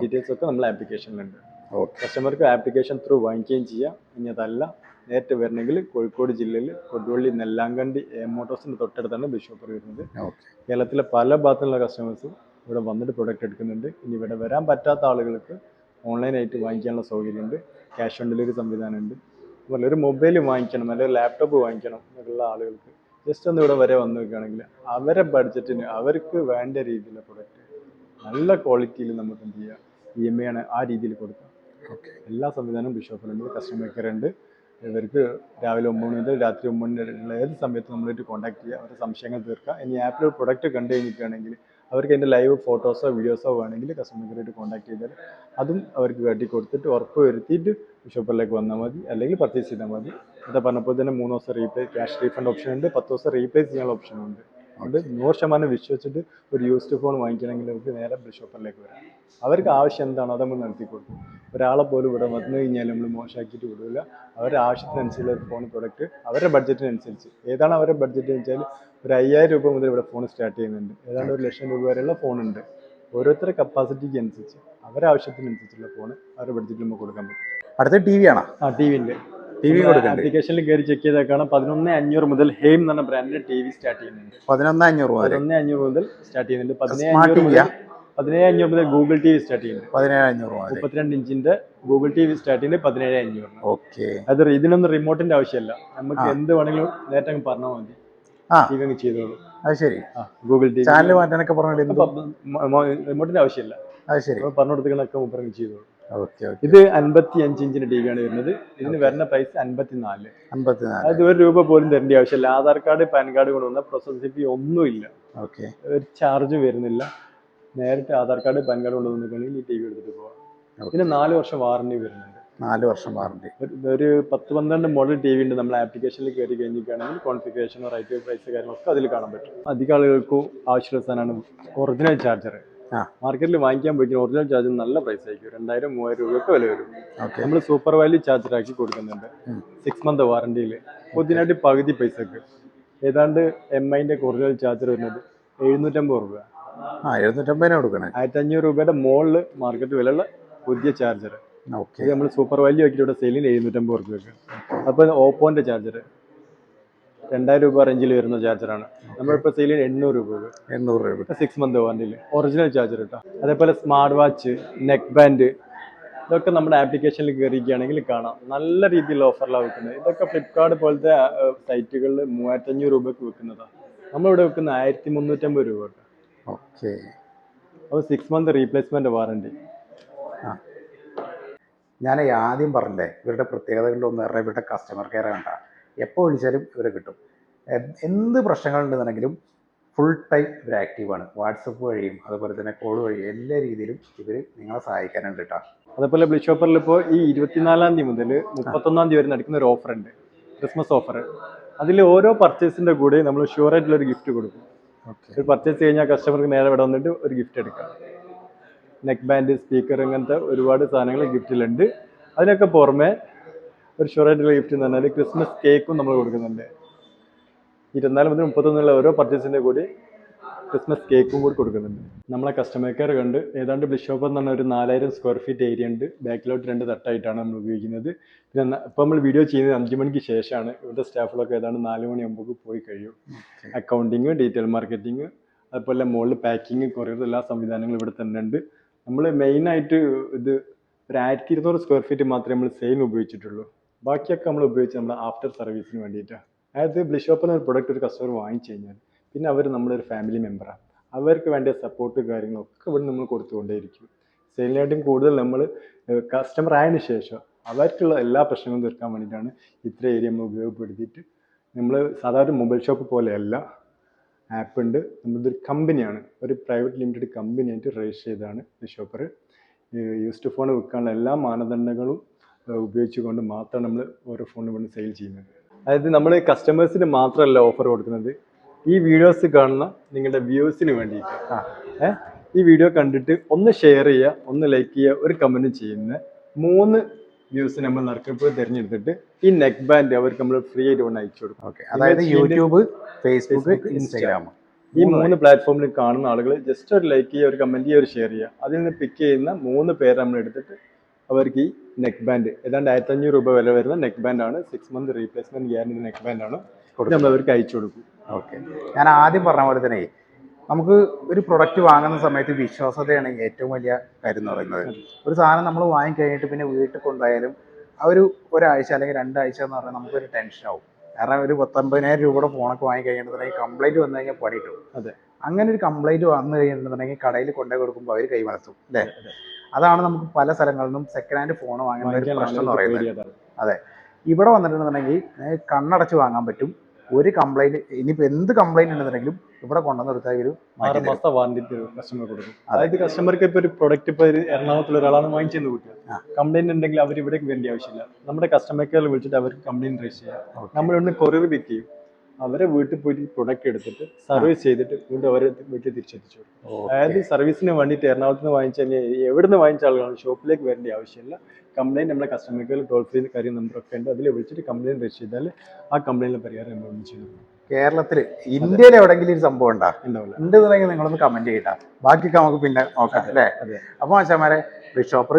ഡീറ്റെയിൽസ് ഒക്കെ നമ്മൾ ആപ്ലിക്കേഷനിലുണ്ട് ഓക്കെ. കസ്റ്റമർക്ക് ആപ്ലിക്കേഷൻ ത്രൂ വാങ്ങിക്കുകയും ചെയ്യാം. ഇനി അതല്ല നേരിട്ട് വരണമെങ്കിൽ കോഴിക്കോട് ജില്ലയിൽ കൊടുവള്ളി നെല്ലാങ്കണ്ടി എ മോട്ടോഴ്സിന്റെ തൊട്ടടുത്താണ് ബിഷോപ്പർ വരുന്നത്. കേരളത്തിലെ പല ഭാഗത്തുള്ള കസ്റ്റമേഴ്സും ഇവിടെ വന്നിട്ട് പ്രൊഡക്റ്റ് എടുക്കുന്നുണ്ട്. ഇനി ഇവിടെ വരാൻ പറ്റാത്ത ആളുകൾക്ക് ഓൺലൈനായിട്ട് വാങ്ങിക്കാനുള്ള സൗകര്യമുണ്ട്. ക്യാഷ് ഓൺ ഡെലിവറി സംവിധാനമുണ്ട്. അതുപോലെ ഒരു മൊബൈൽ വാങ്ങിക്കണം അല്ലെങ്കിൽ ലാപ്ടോപ്പ് വാങ്ങിക്കണം എന്നുള്ള ആളുകൾക്ക് ജസ്റ്റ് ഒന്ന് ഇവിടെ വരെ വന്ന് നോക്കുകയാണെങ്കിൽ അവരെ ബഡ്ജറ്റിന് അവർക്ക് വേണ്ട രീതിയിലുള്ള പ്രൊഡക്റ്റ് നല്ല ക്വാളിറ്റിയിൽ നമുക്ക് എന്ത് ചെയ്യാം? ഇ എം ഐ ആണ് ആ രീതിയിൽ കൊടുക്കാം. ഓക്കെ എല്ലാ സംവിധാനവും ബിഷോപ്പിലുണ്ട്. കസ്റ്റമർ കെയർ ഉണ്ട്. ഇവർക്ക് രാവിലെ ഒമ്പത് മണി മുതൽ രാത്രി ഒമ്പത് മണി വരെയുള്ള ഏത് സമയത്ത് നമ്മളായിട്ട് കോൺടാക്ട് ചെയ്യുക അവരുടെ സംശയങ്ങൾ തീർക്കുക ഇനി ആപ്പിൽ പ്രൊഡക്റ്റ് കണ്ടു കഴിഞ്ഞിട്ടാണെങ്കിൽ അവർക്ക് അതിന്റെ ലൈവ് ഫോട്ടോസോ വീഡിയോസോ വേണമെങ്കിൽ കസ്റ്റമർ കെയറായിട്ട് കോൺടാക്ട് ചെയ്താൽ അതും അവർക്ക് കാട്ടി കൊടുത്തിട്ട് ഉറപ്പ് വരുത്തിയിട്ട് ഷോപ്പിലേക്ക് വന്നാൽ മതി. അല്ലെങ്കിൽ പർച്ചേസ് ചെയ്താൽ മതി. അത് പറഞ്ഞപ്പോൾ തന്നെ മൂന്ന് ദിവസം റീപ്ലേസ് ക്യാഷ് റീഫണ്ട് ഓപ്ഷൻ ഉണ്ട്. പത്ത് ദിവസം റീപ്ലേസ് ചെയ്യാനുള്ള ഓപ്ഷൻ ഉണ്ട്. അതുകൊണ്ട് നൂറ് ശതമാനം വിശ്വസിച്ചിട്ട് ഒരു യൂസ്ഡ് ഫോൺ വാങ്ങിക്കണമെങ്കിൽ നമുക്ക് നേരെ ഷോപ്പറിലേക്ക് വരാം. അവർക്ക് ആവശ്യം എന്താണോ? അത് നമ്മൾ നടത്തി കൊടുക്കും. ഒരാളെ പോലും ഇവിടെ വന്നു കഴിഞ്ഞാൽ നമ്മൾ മോശമാക്കിയിട്ട് വിടില്ല അവരുടെ ആവശ്യത്തിനനുസരിച്ചുള്ള ഫോൺ പ്രൊഡക്റ്റ് അവരുടെ ബഡ്ജറ്റിനനുസരിച്ച് ഏതാണ് അവരുടെ ബഡ്ജറ്റ് എന്ന് വെച്ചാൽ ഒരു അയ്യായിരം രൂപ മുതൽ ഇവിടെ ഫോൺ സ്റ്റാർട്ട് ചെയ്യുന്നുണ്ട്. ഏതാണ്ട് ഒരു ലക്ഷം രൂപ വരെയുള്ള ഫോണുണ്ട് ഓരോരുത്തരുടെ കപ്പാസിറ്റിക്ക് അനുസരിച്ച് അവരുടെ ആവശ്യത്തിനനുസരിച്ചുള്ള ഫോൺ അവരുടെ ബഡ്ജറ്റിൽ നമുക്ക് കൊടുക്കാൻ പറ്റും. അടുത്ത ടി വി ആണോ? ആ ടി വിന്റെ ടി വി കൊടുക്കണ്ടേ? ആപ്ലിക്കേഷനിൽ കയറി ചെക്ക് ചെയ്തേക്കാണ് കാണാം പതിനൊന്ന് അഞ്ഞൂറ് മുതൽ ഹെയിം എന്ന് പറഞ്ഞ ബ്രാൻഡിന്റെ ടി വി സ്റ്റാർട്ട് ചെയ്യുന്നുണ്ട്. പതിനൊന്ന് അഞ്ഞൂറ് പതിനൊന്ന് അഞ്ഞൂറ് മുതൽ സ്റ്റാർട്ട് ചെയ്യുന്നുണ്ട്. പതിനേഴ് അഞ്ഞൂറ് മുതൽ? പതിനേഴ് അഞ്ഞൂറ് മുതൽ ഗൂഗിൾ ടി വി സ്റ്റാർട്ട് ചെയ്യുന്നുണ്ട്. പതിനേഴ് അഞ്ഞൂറ് മുപ്പത്തിരണ്ട് ഇഞ്ചിന്റെ ഗൂഗിൾ ടി വി സ്റ്റാർട്ട് ചെയ്യുന്നത് പതിനേഴ് അഞ്ഞൂറ് ഓക്കെ. അത് ഇതിനൊന്നും റിമോട്ടിന്റെ ആവശ്യമില്ല. നമുക്ക് എന്ത് വേണമെങ്കിലും നേരത്തെ അങ്ങ് പറഞ്ഞാൽ മതി. ആ. ടി വി അങ്ങ് ചെയ്തോളൂ. അത് ശരി. ഗൂഗിൾ ടി വി ചാനൽ മാറ്റാനൊക്കെ പറഞ്ഞാൽ റിമോട്ടിന്റെ ആവശ്യമില്ല. അത് ശരി. പറഞ്ഞു കൊടുക്കുന്നതൊക്കെ മുപ്പറങ്ങ് ചെയ്തോളൂ. ഓക്കെ ഇത് അൻപത്തി അഞ്ച് ഇഞ്ചിന്റെ ടി വിയാണ് വരുന്നത്. ഇതിന് വരുന്ന പ്രൈസ് അൻപത്തിനാല്. അമ്പത്തിനാല് അത് ഒരു രൂപ പോലും തരേണ്ട ആവശ്യമില്ല. ആധാർ കാർഡ് പാൻ കാർഡ് കൊണ്ടുവന്ന പ്രോസസ് ഫീ ഒന്നുമില്ല. ഓക്കെ. ഒരു ചാർജ് വരുന്നില്ല. നേരിട്ട് ആധാർ കാർഡ് പാൻ കാർഡ് കൊണ്ടുവന്നിട്ടുണ്ടെങ്കിൽ ഈ ടി വി എടുത്തിട്ട് പോവാം. പിന്നെ നാല് വർഷം വാറണ്ടി വരുന്നുണ്ട്. നാല് വർഷം വാറണ്ടി ഒരു- പത്ത് പന്ത്രണ്ട് മോഡൽ ടി വി ഉണ്ട് നമ്മൾ ആപ്ലിക്കേഷനിൽ കയറി കഴിഞ്ഞിട്ടാണെങ്കിൽ കോൺഫിഗറേഷനോ റൈറ്റ് പ്രൈസ് കാര്യങ്ങളൊക്കെ അതിൽ കാണാൻ പറ്റും. അധികം ആളുകൾക്കും ആവശ്യമുള്ള സാധനമാണ് ഒറിജിനൽ ചാർജർ മാർക്കറ്റിൽ വാങ്ങിക്കാൻ പോയി ഒറിജിനൽ ചാർജർ നല്ല പ്രൈസ് ആയിരിക്കും. രണ്ടായിരം മൂവായിരം രൂപയൊക്കെ വില വരും. നമ്മൾ സൂപ്പർ വാല്യൂ ചാർജർ ആക്കി കൊടുക്കുന്നുണ്ട്. സിക്സ് മന്ത് വാറണ്ടിയിൽ പുതിനായിട്ട് പകുതി പൈസക്ക്. ഏതാണ്ട് എം ഐന്റെ ഒറിജിനൽ ചാർജർ വരുന്നത് എഴുന്നൂറ്റമ്പത് രൂപ. ആ എഴുന്നൂറ്റമ്പതിന് കൊടുക്കണേ. ആയിരത്തി അഞ്ഞൂറ് രൂപയുടെ മുകളിൽ മാർക്കറ്റ് വിലയുള്ള പുതിയ ചാർജർ ഓക്കെ നമ്മൾ സൂപ്പർ വാല്യൂ ആക്കിയിട്ട് ഇവിടെ സെയിലിന് എഴുന്നൂറ്റമ്പത് രൂപയ്ക്ക് അപ്പോൾ ഓപ്പോന്റെ ചാർജർ രണ്ടായിരം രൂപ റേഞ്ചിൽ വരുന്ന ചാർജറാണ് നമ്മളിപ്പോൾ സെയിൽ എണ്ണൂറ് രൂപ എണ്ണൂറ് രൂപ. സിക്സ് മന്ത് വാറണ്ടിയിൽ ഒറിജിനൽ ചാർജർ കേട്ടോ അതേപോലെ സ്മാർട്ട് വാച്ച് നെക്ക് ബാൻഡ് ഇതൊക്കെ നമ്മുടെ ആപ്ലിക്കേഷനിൽ കയറിയിരിക്കുകയാണെങ്കിൽ കാണാം. നല്ല രീതിയിലുള്ള ഓഫറിലാണ് വെക്കുന്നത് ഇതൊക്കെ ഫ്ലിപ്കാർട്ട് പോലത്തെ സൈറ്റുകളിൽ മൂവായിരത്തഞ്ഞൂറ് രൂപയ്ക്ക് വെക്കുന്നതാണ് നമ്മളിവിടെ വെക്കുന്ന ആയിരത്തി മുന്നൂറ്റമ്പത് രൂപ കേട്ടോ. ഓക്കെ. അപ്പോൾ സിക്സ് മന്ത് റീപ്ലേസ്മെന്റ് വാറണ്ടി ഞാൻ ആദ്യം പറഞ്ഞില്ലേ ഇവരുടെ പ്രത്യേകതകളിലൊന്നും പറഞ്ഞാൽ ഇവരുടെ കസ്റ്റമർ കെയർ കണ്ട. എപ്പോൾ വിളിച്ചാലും ഇവരെ കിട്ടും. എന്ത് പ്രശ്നങ്ങളുണ്ടെന്നുണ്ടെങ്കിലും ഫുൾ ടൈം ഇവർ ആക്റ്റീവാണ് വാട്സപ്പ് വഴിയും അതുപോലെ തന്നെ കോൾ വഴിയും എല്ലാ രീതിയിലും ഇവർ നിങ്ങളെ സഹായിക്കാനുണ്ട് കേട്ടോ അതേപോലെ ബ്ലിഷ് ഓഫറിൽ ഇപ്പോൾ ഈ ഇരുപത്തിനാലാം തീയതി മുതൽ മുപ്പത്തൊന്നാം തീയതി വരെ നടക്കുന്ന ഒരു ഓഫർ ഉണ്ട്. ക്രിസ്മസ് ഓഫർ അതിൽ ഓരോ പർച്ചേസിന്റെ കൂടെ നമ്മൾ ഷുവർ ആയിട്ടുള്ള ഒരു ഗിഫ്റ്റ് കൊടുക്കും. ഒരു പർച്ചേസ് കഴിഞ്ഞാൽ കസ്റ്റമർക്ക് നേരെ ഇവിടെ വന്നിട്ട് ഒരു ഗിഫ്റ്റ് എടുക്കാം. നെക്ക് ബാൻഡ് സ്പീക്കർ അങ്ങനത്തെ ഒരുപാട് സാധനങ്ങൾ ഗിഫ്റ്റിലുണ്ട് അതിനൊക്കെ പുറമെ ഒരു ഷുവർ ആയിട്ടുള്ള ഗിഫ്റ്റ് എന്ന് പറഞ്ഞാൽ ക്രിസ്മസ് കേക്കും നമ്മൾ കൊടുക്കുന്നുണ്ട്. ഇരുപത്തിനാല് മുതൽ മുപ്പത്തൊന്നുള്ള ഓരോ പർച്ചേസിന്റെ കൂടി ക്രിസ്മസ് കേക്കും കൂടി കൊടുക്കുന്നുണ്ട്. നമ്മളെ കസ്റ്റമർ കെയർ കണ്ട് ഏതാണ്ട് ബിഷോപ്പ് എന്ന് പറഞ്ഞ ഒരു നാലായിരം സ്ക്വയർ ഫീറ്റ് ഏരിയ ഉണ്ട്. ബാക്കിലോട്ട് രണ്ട് തട്ടായിട്ടാണ് നമ്മൾ ഉപയോഗിക്കുന്നത്. പിന്നെ ഇപ്പം നമ്മൾ വീഡിയോ ചെയ്യുന്നത് അഞ്ച് മണിക്ക് ശേഷമാണ്. ഇവിടുത്തെ സ്റ്റാഫുകളൊക്കെ ഏതാണ്ട് നാല് മണിയാകുമ്പോൾ പോയി കഴിയും. അക്കൗണ്ടിങ് ഡീറ്റെയിൽ മാർക്കറ്റിംഗ് അതുപോലെ മുകളിൽ പാക്കിങ് കൊറിയർ എല്ലാ സംവിധാനങ്ങളും ഇവിടെ തന്നെ ഉണ്ട്. നമ്മൾ മെയിനായിട്ട് ഇത് ഒരു ആയിരത്തി ഇരുന്നൂറ് സ്ക്വയർ ഫീറ്റ് മാത്രമേ നമ്മൾ സെയിം ഉപയോഗിച്ചിട്ടുള്ളൂ. ബാക്കിയൊക്കെ നമ്മൾ ഉപയോഗിച്ച് നമ്മൾ ആഫ്റ്റർ സർവീസിന് വേണ്ടിയിട്ടാണ് അതായത് ബ്ലിഷോപ്പിന് ഒരു പ്രൊഡക്റ്റ് ഒരു കസ്റ്റമർ വാങ്ങിച്ചു കഴിഞ്ഞാൽ പിന്നെ അവർ നമ്മളൊരു ഫാമിലി മെമ്പറാണ് അവർക്ക് വേണ്ട സപ്പോർട്ട് കാര്യങ്ങളൊക്കെ ഇവിടെ നമ്മൾ കൊടുത്തുകൊണ്ടേയിരിക്കും. സെയിലിനായിട്ടും കൂടുതൽ നമ്മൾ കസ്റ്റമർ ആയതിന് ശേഷം അവർക്കുള്ള എല്ലാ പ്രശ്നങ്ങളും തീർക്കാൻ വേണ്ടിയിട്ടാണ് ഇത്ര ഏരിയ നമ്മൾ ഉപയോഗപ്പെടുത്തിയിട്ട്. നമ്മൾ സാധാരണ മൊബൈൽ ഷോപ്പ് പോലെയല്ല. ആപ്പ് ഉണ്ട്. നമ്മളിതൊരു കമ്പനിയാണ് ഒരു പ്രൈവറ്റ് ലിമിറ്റഡ് കമ്പനിയായിട്ട് രജിസ്റ്റർ ചെയ്തതാണ് ഷോപ്പർ യൂസ്ഡ് ഫോൺ വിൽക്കാനുള്ള എല്ലാ മാനദണ്ഡങ്ങളും ഉപയോഗിച്ചുകൊണ്ട് മാത്രമാണ് നമ്മൾ ഓരോ ഫോൺ വേണ്ടി സെയിൽ ചെയ്യുന്നത്. അതായത് നമ്മൾ കസ്റ്റമേഴ്സിന് മാത്രമല്ല ഓഫർ കൊടുക്കുന്നത്. ഈ വീഡിയോസ് കാണുന്ന നിങ്ങളുടെ വ്യൂസിന് വേണ്ടിയിട്ട്. ആ ഏഹ് ഈ വീഡിയോ കണ്ടിട്ട് ഒന്ന് ഷെയർ ചെയ്യുക ഒന്ന് ലൈക്ക് ചെയ്യുക ഒരു കമന്റ് ചെയ്യുന്ന മൂന്ന് വ്യൂസ് നമ്മൾ നറുക്കെടുപ്പ് തിരഞ്ഞെടുത്തിട്ട് ഈ നെക്ക് ബാൻഡ് അവർക്ക് നമ്മൾ ഫ്രീ ആയിട്ട് കൊണ്ട് അയച്ചു കൊടുക്കും. ഓക്കെ അതായത് യൂട്യൂബ് ഫേസ്ബുക്ക് ഇൻസ്റ്റാഗ്രാം ഈ മൂന്ന് പ്ലാറ്റ്ഫോമിൽ കാണുന്ന ആളുകൾ ജസ്റ്റ് ഒരു ലൈക്ക് ചെയ്യുക ഒരു കമന്റ് ചെയ്യുക ഒരു ഷെയർ ചെയ്യുക. അതിൽ നിന്ന് പിക്ക് ചെയ്യുന്ന മൂന്ന് പേര് നമ്മൾ എടുത്തിട്ട് അവർക്ക് ഈ നെക്ക് ബാൻഡ് ഏതാണ്ട് ആയിരത്തി അഞ്ഞൂറ് രൂപ വില വരുന്ന നെക്ക് ബാൻഡ് ആണ്. Six month replacement guarantee neck band ആണ് നമ്മൾ അവർക്ക് അയച്ചു കൊടുക്കും. ഓക്കെ ഞാൻ ആദ്യം പറഞ്ഞ പോലെ തന്നെ നമുക്ക് ഒരു പ്രൊഡക്റ്റ് വാങ്ങുന്ന സമയത്ത് വിശ്വാസതയാണ് ഏറ്റവും വലിയ കാര്യം എന്ന് പറയുന്നത്. ഒരു സാധനം നമ്മൾ വാങ്ങിക്കഴിഞ്ഞിട്ട് പിന്നെ വീട്ടിൽ കൊണ്ടായാലും ആ ഒരു ഒരാഴ്ച അല്ലെങ്കിൽ രണ്ടാഴ്ച എന്ന് പറഞ്ഞാൽ നമുക്കൊരു ടെൻഷൻ ആവും. കാരണം ഒരു പത്തൊമ്പതിനായിരം രൂപയുടെ ഫോണൊക്കെ വാങ്ങി കഴിഞ്ഞിട്ടുണ്ടെങ്കിൽ കംപ്ലൈന്റ് വന്നു കഴിഞ്ഞാൽ പണിയിട്ടു അതെ. അങ്ങനെ ഒരു കംപ്ലൈന്റ് വന്നു കഴിഞ്ഞിട്ടുണ്ടെങ്കിൽ കടയിൽ കൊണ്ടുപോയി കൊടുക്കുമ്പോൾ അവർ കൈമലത്തും അല്ലേ? അതാണ് നമുക്ക് പല സ്ഥലങ്ങളിൽ നിന്നും സെക്കൻഡ് ഹാൻഡ് ഫോൺ വാങ്ങുന്ന ഒരു പ്രശ്നം എന്ന് പറയുന്നത്. അതെ. ഇവിടെ വന്നിട്ടുണ്ടെന്നുണ്ടെങ്കിൽ കണ്ണടച്ച് വാങ്ങാൻ പറ്റും. ഒരു കംപ്ലൈന്റ് ഇനിയിപ്പോ എന്ത് കംപ്ലൈന്റ് ഉണ്ടെന്നുണ്ടെങ്കിലും ഇവിടെ കൊണ്ടുവന്ന് എടുത്താൽ ഒരു മാസത്തെ വാറണ്ടി കസ്റ്റമർ കൊടുക്കും. അതായത് കസ്റ്റമർക്ക് ഇപ്പൊ ഒരു പ്രൊഡക്റ്റ് ഇപ്പൊ എറണാകുളത്തിൽ ഒരാളാണ് വാങ്ങിച്ചെന്ന് കൂട്ടുക. കംപ്ലൈന്റ് ഉണ്ടെങ്കിൽ അവർ ഇവിടേക്ക് വേണ്ടി ആവശ്യമില്ല. നമ്മുടെ കസ്റ്റമർ കെയറിൽ വിളിച്ചിട്ട് അവർക്ക് കംപ്ലൈന്റ് രജിസ്റ്റർ ചെയ്യാം. നമ്മളൊന്ന് നമ്മൾ ഒന്ന് കൊറിയർ പിക്ക് ചെയ്യും. അവരെ വീട്ടിൽ പോയിട്ട് പ്രൊഡക്റ്റ് എടുത്തിട്ട് സർവീസ് ചെയ്തിട്ട് വീണ്ടും അവരെ വീട്ടിൽ തിരിച്ചെത്തിച്ചു അതായത് സർവീസിന് വേണ്ടിയിട്ട് എറണാകുളത്ത് നിന്ന് വാങ്ങിച്ച നിന്ന് വാങ്ങിച്ച ആളുകളാണ് ഷോപ്പിലേക്ക് വരേണ്ട ആവശ്യമില്ല. കംപ്ലൈന്റ് നമ്മുടെ കസ്റ്റമർ കെയർ ടോൾ ഫ്രീ കാര്യം നമ്പറൊക്കെ ഉണ്ട്. അതിൽ വിളിച്ചിട്ട് കംപ്ലൈന്റ് രജിസ്റ്റർ ചെയ്താൽ ആ കംപ്ലൈന്റിലെ പരിഹാരം നമ്മൾ ഒന്നും ചെയ്തു കേരളത്തിൽ ഇന്ത്യയിൽ എവിടെയെങ്കിലും ഒരു സംഭവം ഉണ്ടാ? ഉണ്ടാവില്ല. ഉണ്ടെന്നുണ്ടെങ്കിൽ നിങ്ങളൊന്ന് കമന്റ് ചെയ്താൽ ബാക്കിയൊക്കെ നമുക്ക് പിന്നെ നോക്കാം അല്ലേ. അപ്പോൾ മച്ചാമാരെ ഷോപ്പർ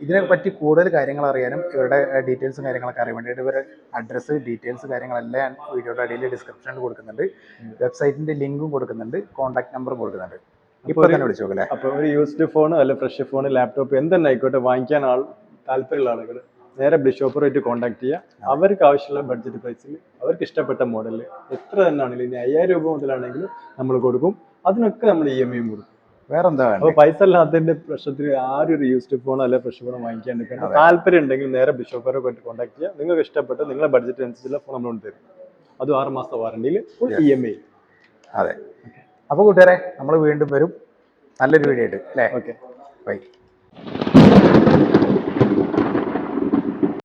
ഇതിനെ പറ്റി കൂടുതൽ കാര്യങ്ങൾ അറിയാനും ഇവരുടെ ഡീറ്റെയിൽസും കാര്യങ്ങളൊക്കെ അറിയാൻ വേണ്ടിയിട്ട് ഇവരുടെ അഡ്രസ്സ് ഡീറ്റെയിൽസ് കാര്യങ്ങളെല്ലാം ഞാൻ വീഡിയോയുടെ അടിയിൽ ഡിസ്ക്രിപ്ഷനിൽ കൊടുക്കുന്നുണ്ട്. വെബ്സൈറ്റിന്റെ ലിങ്കും കൊടുക്കുന്നുണ്ട്. കോൺടാക്ട് നമ്പറും കൊടുക്കുന്നുണ്ട്. ഇപ്പൊ ഒരു- തന്നെ വിളിച്ചു നോക്കല്ലേ? അപ്പൊ ഒരു യൂസ്ഡ് ഫോൺ അല്ലെ ഫ്രഷ് ഫോൺ ലാപ്ടോപ്പ് എന്തെന്നെ ആയിക്കോട്ടെ വാങ്ങിക്കാൻ ആൾ താല്പര്യമുള്ള ആളുകൾ നേരെ ബിഷോപ്പറുമായിട്ട് കോൺടാക്ട് ചെയ്യുക അവർക്ക് ആവശ്യമുള്ള ബഡ്ജറ്റ് പ്രൈസിൽ അവർക്ക് ഇഷ്ടപ്പെട്ട മോഡൽ എത്ര തന്നെ ആണെങ്കിലും ഇനി അയ്യായിരം രൂപ മുതലാണെങ്കിലും നമ്മൾ കൊടുക്കും. അതിനൊക്കെ നമ്മൾ ഇ എം ഐയും കൊടുക്കും. വേറെ എന്താ അപ്പോൾ വേണ്ടത് പൈസ അല്ലാത്തതിന്റെ പ്രശ്നത്തിന് ആരും ഒരു യൂസ്ഡ് ഫോൺ അല്ലെ ഫ്രഷ് ഫോൺ വാങ്ങിക്കാൻ നിൽക്കേണ്ട താല്പര്യം ഉണ്ടെങ്കിൽ നേരെ ബിഷോപ്പറെ കോൺടാക്ട് ചെയ്യുക. നിങ്ങൾക്ക് ഇഷ്ടപ്പെട്ട് നിങ്ങളുടെ ബഡ്ജറ്റ് അനുസരിച്ചുള്ള ഫോൺ നമ്മൾ തരും. അതും ആറ് മാസത്തെ വാറണ്ടിയിൽ ഇ എം ഐ അതെ. അപ്പോൾ കൂട്ടുകാരെ നമ്മൾ വീണ്ടും വരും. നല്ലൊരു വീഡിയോ ആയിട്ട് അല്ലേ? Okay bye